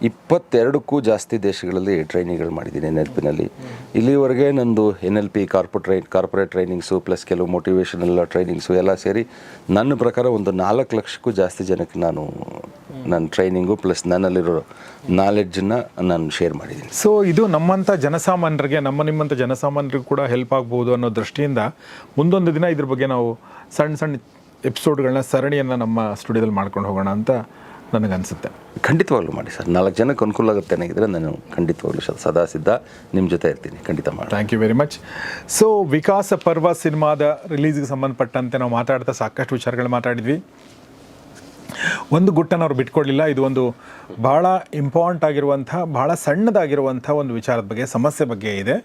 ಇಪ್ಪತ್ತೆರಡಕ್ಕೂ ಜಾಸ್ತಿ ದೇಶಗಳಲ್ಲಿ ಟ್ರೈನಿಂಗ್ಗಳು ಮಾಡಿದ್ದೀನಿ ಎನ್ ಎಲ್ ಪಿನಲ್ಲಿ ಇಲ್ಲಿವರೆಗೆ ನಂದು N L P corporate corporate trainings plus ಕೆಲವು ಮೋಟಿವೇಶನಲ್ ಟ್ರೈನಿಂಗ್ಸು ಎಲ್ಲ ಸೇರಿ ನನ್ನ ಪ್ರಕಾರ ಒಂದು ನಾಲ್ಕು ಲಕ್ಷಕ್ಕೂ ಜಾಸ್ತಿ ಜನಕ್ಕೆ ನಾನು ನನ್ನ ಟ್ರೈನಿಂಗು ಪ್ಲಸ್ ನನ್ನಲ್ಲಿರೋ ನಾಲೆಡ್ಜನ್ನ ನಾನು ಶೇರ್ ಮಾಡಿದ್ದೀನಿ. ಸೊ ಇದು ನಮ್ಮಂಥ ಜನಸಾಮಾನ್ಯರಿಗೆ, ನಮ್ಮ ನಿಮ್ಮಂಥ ಜನಸಾಮಾನ್ಯರಿಗೂ ಕೂಡ ಹೆಲ್ಪ್ ಆಗ್ಬೋದು ಅನ್ನೋ ದೃಷ್ಟಿಯಿಂದ ಮುಂದೊಂದು ದಿನ ಇದ್ರ ಬಗ್ಗೆ ನಾವು ಸಣ್ಣ ಸಣ್ಣ ಎಪಿಸೋಡ್ಗಳನ್ನ ಸರಣಿಯನ್ನು ನಮ್ಮ ಸ್ಟುಡಿಯೋದಲ್ಲಿ ಮಾಡ್ಕೊಂಡು ಹೋಗೋಣ ಅಂತ ನನಗನ್ಸುತ್ತೆ. ಖಂಡಿತವಾಗ್ಲೂ ಮಾಡಿ ಸರ್. ನಾಲ್ಕು ಜನಕ್ಕೆ ಅನುಕೂಲ ಆಗುತ್ತೆ ಏನಾಗಿದ್ರೆ ನಾನು ಖಂಡಿತವಾಗ್ಲೂ ಸರ್ ಸದಾ ಸಿದ್ಧ ನಿಮ್ಮ ಜೊತೆ ಇರ್ತೀನಿ. ಖಂಡಿತ ಮಾಡಿ. Thank you very much so Vikasa Parva ಸಿನಿಮಾದ ರಿಲೀಸ್ಗೆ ಸಂಬಂಧಪಟ್ಟಂತೆ ನಾವು ಮಾತಾಡ್ತಾ ಸಾಕಷ್ಟು ವಿಚಾರಗಳು ಮಾತಾಡಿದ್ವಿ. ಒಂದು ಗುಟ್ಟನ ಅವ್ರು ಬಿಟ್ಕೊಡ್ಲಿಲ್ಲ. ಇದು ಒಂದು ಭಾಳ ಇಂಪಾರ್ಟೆಂಟ್ ಆಗಿರುವಂಥ ಭಾಳ ಸಣ್ಣದಾಗಿರುವಂಥ ಒಂದು ವಿಚಾರದ ಬಗ್ಗೆ ಸಮಸ್ಯೆ ಬಗ್ಗೆ ಇದೆ.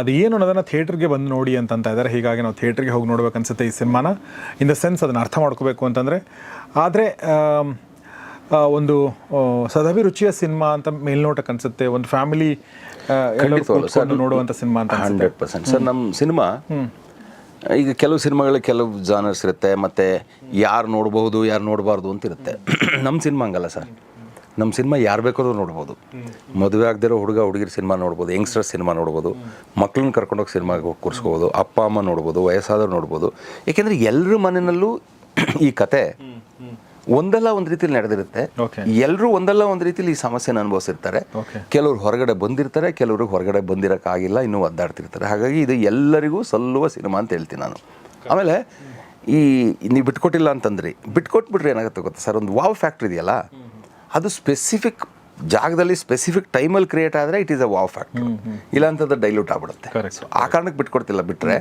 ಅದು ಏನು ಅನ್ನೋದನ್ನು ಥಿಯೇಟ್ರಿಗೆ ಬಂದು ನೋಡಿ ಅಂತಂತ ಇದ್ದಾರೆ. ಹೀಗಾಗಿ ನಾವು ಥಿಯೇಟ್ರಿಗೆ ಹೋಗಿ ನೋಡ್ಬೇಕು ಅನ್ಸುತ್ತೆ ಈ ಸಿನಿಮಾನ. ಇನ್ ದ ಸೆನ್ಸ್ ಅದನ್ನು ಅರ್ಥ ಮಾಡ್ಕೋಬೇಕು ಅಂತಂದರೆ. ಆದರೆ ಒಂದು ಸದಭಿರುಚಿಯ ಸಿನಿಮಾ ಅಂತ ಮೇಲ್ನೋಟಕ್ಕೆ ಅನ್ಸುತ್ತೆ ಒಂದು ಫ್ಯಾಮಿಲಿ. ನೋಡುವಂಥ ಸಿನಿಮಾ ಅಂತ. Hundred percent. ಸರ್ ನಮ್ಮ ಸಿನಿಮಾ ಈಗ ಕೆಲವು ಸಿನಿಮಾಗಳ ಕೆಲವು ಜಾನರ್ಸ್ ಇರುತ್ತೆ ಮತ್ತು ಯಾರು ನೋಡ್ಬೋದು ಯಾರು ನೋಡಬಾರ್ದು ಅಂತ ಇರುತ್ತೆ. (clears throat) ನಮ್ಮ ಸಿನಿಮಾ ಹಂಗಲ್ಲ ಸರ್. ನಮ್ಮ ಸಿನಿಮಾ ಯಾರು ಬೇಕಾದ್ರೂ ನೋಡ್ಬೋದು. ಮದುವೆ ಆಗದಿರೋ ಹುಡುಗ ಹುಡುಗಿರ ಸಿನಿಮಾ ನೋಡ್ಬೋದು ಯಂಗ್ಸ್ಟರ್ ಸಿನಿಮಾ ನೋಡ್ಬೋದು ಮಕ್ಳನ್ನ ಕರ್ಕೊಂಡೋಗಿ ಸಿನಿಮಾಗೆ ಹೋಗಿ ಅಪ್ಪ ಅಮ್ಮ ನೋಡ್ಬೋದು ವಯಸ್ಸಾದವ್ರು ನೋಡ್ಬೋದು. ಏಕೆಂದರೆ ಎಲ್ಲರ ಮನೆಯಲ್ಲೂ (clears throat) ಈ ಕತೆ. ಒಂದಲ್ಲ ಒಂದು ರೀತಿಲಿ ನಡೆದಿರುತ್ತೆ. ಎಲ್ಲರೂ ಒಂದಲ್ಲ ಒಂದು ರೀತಿಲಿ ಈ ಸಮಸ್ಯೆನ ಅನುಭವಿಸಿರ್ತಾರೆ. ಕೆಲವರು ಹೊರಗಡೆ ಬಂದಿರ್ತಾರೆ ಕೆಲವರು ಹೊರಗಡೆ ಬಂದಿರೋಕ್ಕಾಗಿಲ್ಲ ಇನ್ನೂ ಒದ್ದಾಡ್ತಿರ್ತಾರೆ. ಹಾಗಾಗಿ ಇದು ಎಲ್ಲರಿಗೂ ಸಲ್ಲುವ ಸಿನಿಮಾ ಅಂತ ಹೇಳ್ತೀನಿ ನಾನು. ಆಮೇಲೆ ಈ ನೀವು ಬಿಟ್ಕೊಟ್ಟಿಲ್ಲ ಅಂತಂದ್ರಿ. ಬಿಟ್ಕೊಟ್ಬಿಟ್ರೆ ಏನಾಗುತ್ತೆ ಗೊತ್ತಾ ಸರ್? ಒಂದು ವಾವ್ ಫ್ಯಾಕ್ಟ್ರಿ ಇದೆಯಲ್ಲ? ಅದು ಸ್ಪೆಸಿಫಿಕ್ ಜಾಗದಲ್ಲಿ ಸ್ಪೆಸಿಫಿಕ್ ಟೈಮಲ್ಲಿ ಕ್ರಿಯೇಟ್ ಆದರೆ it is a wow factor ಇಲ್ಲ ಅಂತಂದ್ರೆ ಡೈಲ್ಯೂಟ್ ಆಗ್ಬಿಡುತ್ತೆ. ಆ ಕಾರಣಕ್ಕೆ ಬಿಟ್ಕೊಡ್ತಿಲ್ಲ. ಬಿಟ್ಟರೆ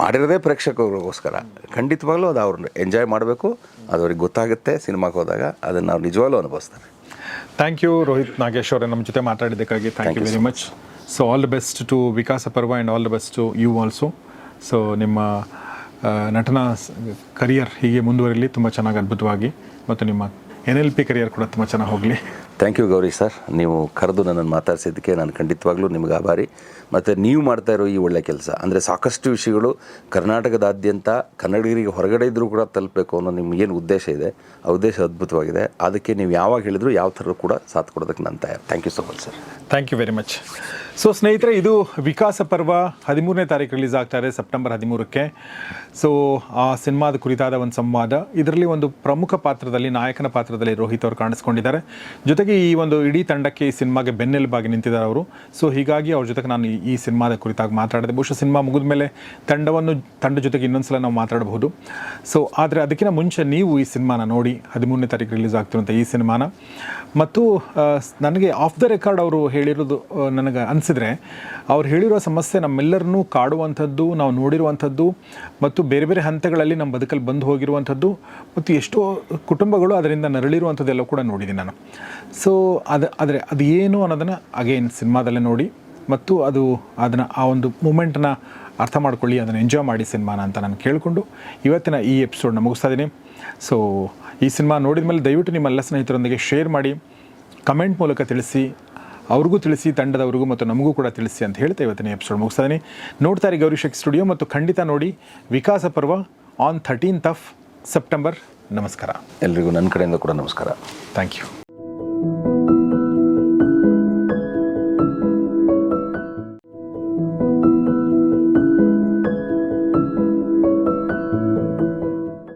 ಮಾಡಿರೋದೇ ಪ್ರೇಕ್ಷಕರಿಗೋಸ್ಕರ. ಖಂಡಿತವಾಗ್ಲೂ ಅದು ಅವ್ರನ್ನ ಎಂಜಾಯ್ ಮಾಡಬೇಕು ಅದು ಅವ್ರಿಗೆ ಗೊತ್ತಾಗುತ್ತೆ ಸಿನಿಮಾಗೆ ಹೋದಾಗ ಅದನ್ನು ಅವ್ರು ನಿಜವಾಗ್ಲೂ ಅನುಭವಿಸ್ತಾರೆ. ಥ್ಯಾಂಕ್ ಯು ರೋಹಿತ್ ನಾಗೇಶ್ ಅವರೇ ನಮ್ಮ ಜೊತೆ ಮಾತಾಡಿದ್ದಕ್ಕಾಗಿ. Thank you very much so all the best to Vikasa Parva and all the best to you also so ನಿಮ್ಮ ನಟನಾ ನಟನ ಕರಿಯರ್ ಹೀಗೆ ಮುಂದುವರಿಲಿ ತುಂಬ ಚೆನ್ನಾಗಿ ಅದ್ಭುತವಾಗಿ. ಮತ್ತು ನಿಮ್ಮ ಎನ್ ಎಲ್ ಪಿ ಕರಿಯರ್ ಕೂಡ ತುಂಬ ಚೆನ್ನಾಗಿ ಹೋಗಲಿ. ಥ್ಯಾಂಕ್ ಯು ಗೌರಿ ಸರ್ ನೀವು ಕರೆದು ನನ್ನನ್ನು ಮಾತಾಡಿಸಿದ್ದಕ್ಕೆ ನಾನು ಖಂಡಿತವಾಗ್ಲೂ ನಿಮ್ಗೆ ಆಭಾರಿ. ಮತ್ತು ನೀವು ಮಾಡ್ತಾ ಇರೋ ಈ ಒಳ್ಳೆ ಕೆಲಸ, ಅಂದರೆ ಸಾಕಷ್ಟು ವಿಷಯಗಳು ಕರ್ನಾಟಕದಾದ್ಯಂತ ಕನ್ನಡಿಗರಿಗೆ ಹೊರಗಡೆ ಇದ್ದರೂ ಕೂಡ ತಲುಪಬೇಕು ಅನ್ನೋ ನಿಮ್ಗೇನು ಉದ್ದೇಶ ಇದೆ? ಆ ಉದ್ದೇಶ ಅದ್ಭುತವಾಗಿದೆ. ಅದಕ್ಕೆ ನೀವು ಯಾವಾಗ ಹೇಳಿದ್ರು ಯಾವ ಥರ ಕೂಡ ಸಾಥ್ ಕೊಡೋದಕ್ಕೆ ನಾನು ತಯಾರು. Thank you so much sir thank you very much so ಸ್ನೇಹಿತರೆ, ಇದು ವಿಕಾಸ ಪರ್ವ ಹದಿಮೂರನೇ ತಾರೀಕು ರಿಲೀಸ್ ಆಗ್ತಾ ಇದೆ ಸೆಪ್ಟೆಂಬರ್ ಹದಿಮೂರಕ್ಕೆ. ಸೊ ಆ ಸಿನಿಮಾದ ಕುರಿತಾದ ಒಂದು ಸಂವಾದ. ಇದರಲ್ಲಿ ಒಂದು ಪ್ರಮುಖ ಪಾತ್ರದಲ್ಲಿ, ನಾಯಕನ ಪಾತ್ರದಲ್ಲಿ ರೋಹಿತ್ ಅವರು ಕಾಣಿಸ್ಕೊಂಡಿದ್ದಾರೆ. ಜೊತೆಗೆ ಈ ಒಂದು ಇಡೀ ತಂಡಕ್ಕೆ ಈ ಸಿನಿಮಾಗೆ ಬೆನ್ನೆಲುಬಾಗಿ ನಿಂತಿದ್ದಾರೆ ಅವರು. ಸೊ ಹೀಗಾಗಿ ಅವ್ರ ಜೊತೆಗೆ ನಾನು ಈ- ಸಿನಿಮಾದ ಕುರಿತಾಗಿ ಮಾತಾಡಿದೆ. ಬಹುಶಃ ಸಿನಿಮಾ ಮುಗಿದ ಮೇಲೆ ತಂಡವನ್ನು ತಂಡ ಜೊತೆಗೆ ಇನ್ನೊಂದ್ಸಲ ನಾವು ಮಾತಾಡಬಹುದು. ಸೊ ಆದರೆ ಅದಕ್ಕಿಂತ ಮುಂಚೆ ನೀವು ಈ ಸಿನಿಮಾನ ನೋಡಿ, ಹದಿಮೂರನೇ ತಾರೀಕು ರಿಲೀಸ್ ಆಗ್ತಿರುವಂಥ ಈ ಸಿನಿಮಾನ. ಮತ್ತು ನನಗೆ ಆಫ್ ದ ರೆಕಾರ್ಡ್ ಅವರು ಹೇಳಿರೋದು ನನಗೆ ನನಗೆ ಅನಿಸಿದ್ರೆ ಅವ್ರು ಹೇಳಿರೋ ಸಮಸ್ಯೆ ನಮ್ಮೆಲ್ಲರನ್ನೂ ಕಾಡುವಂಥದ್ದು, ನಾವು ನೋಡಿರುವಂಥದ್ದು ಮತ್ತು ಬೇರೆ ಬೇರೆ ಹಂತಗಳಲ್ಲಿ ನಮ್ಮ ಬದುಕಲ್ಲಿ ಬಂದು ಹೋಗಿರುವಂಥದ್ದು ಮತ್ತು ಎಷ್ಟೋ ಕುಟುಂಬಗಳು ಅದರಿಂದ ನರಳಿರುವಂಥದ್ದೆಲ್ಲ ಕೂಡ ನೋಡಿದ್ದೀನಿ ನಾನು. ಸೊ ಅದು, ಆದರೆ ಅದು ಏನು ಅನ್ನೋದನ್ನು ಅಗೇನ್ ಸಿನಿಮಾದಲ್ಲೇ ನೋಡಿ ಮತ್ತು ಅದು ಅದನ್ನು ಆ ಒಂದು ಮೂಮೆಂಟನ್ನು ಅರ್ಥ ಮಾಡ್ಕೊಳ್ಳಿ, ಅದನ್ನು ಎಂಜಾಯ್ ಮಾಡಿ ಸಿನಿಮಾನ ಅಂತ ನಾನು ಕೇಳಿಕೊಂಡು ಇವತ್ತಿನ ಈ ಎಪಿಸೋಡ್ನ ಮುಗಿಸ್ತಾ ಇದ್ದೀನಿ. ಸೊ ಈ ಸಿನಿಮಾ ನೋಡಿದ ಮೇಲೆ ದಯವಿಟ್ಟು ನಿಮ್ಮೆಲ್ಲ ಸ್ನೇಹಿತರೊಂದಿಗೆ ಶೇರ್ ಮಾಡಿ ಕಮೆಂಟ್ ಮೂಲಕ ತಿಳಿಸಿ ಅವ್ರಿಗೂ ತಿಳಿಸಿ ತಂಡದವ್ರಿಗೂ ಮತ್ತು ನಮಗೂ ಕೂಡ ತಿಳಿಸಿ ಅಂತ ಹೇಳ್ತಾ ಇವತ್ತಿನ ಎಪಿಸೋಡ್ ಮುಗಿಸ್ತಾನೆ. ಇದ್ದೀನಿ ನೋಡ್ತಾ ಇರಿ ಗೌರಿ ಶೆಕ್ ಸ್ಟುಡಿಯೋ ಮತ್ತು ಖಂಡಿತ ನೋಡಿ ವಿಕಾಸ ಪರ್ವ ಆನ್ ಥರ್ಟೀನ್ತ್ ಆಫ್ ಸೆಪ್ಟೆಂಬರ್ ನಮಸ್ಕಾರ. ಎಲ್ರಿಗೂ ನನ್ನ ಕಡೆಯಿಂದ ಕೂಡ ನಮಸ್ಕಾರ. Thank you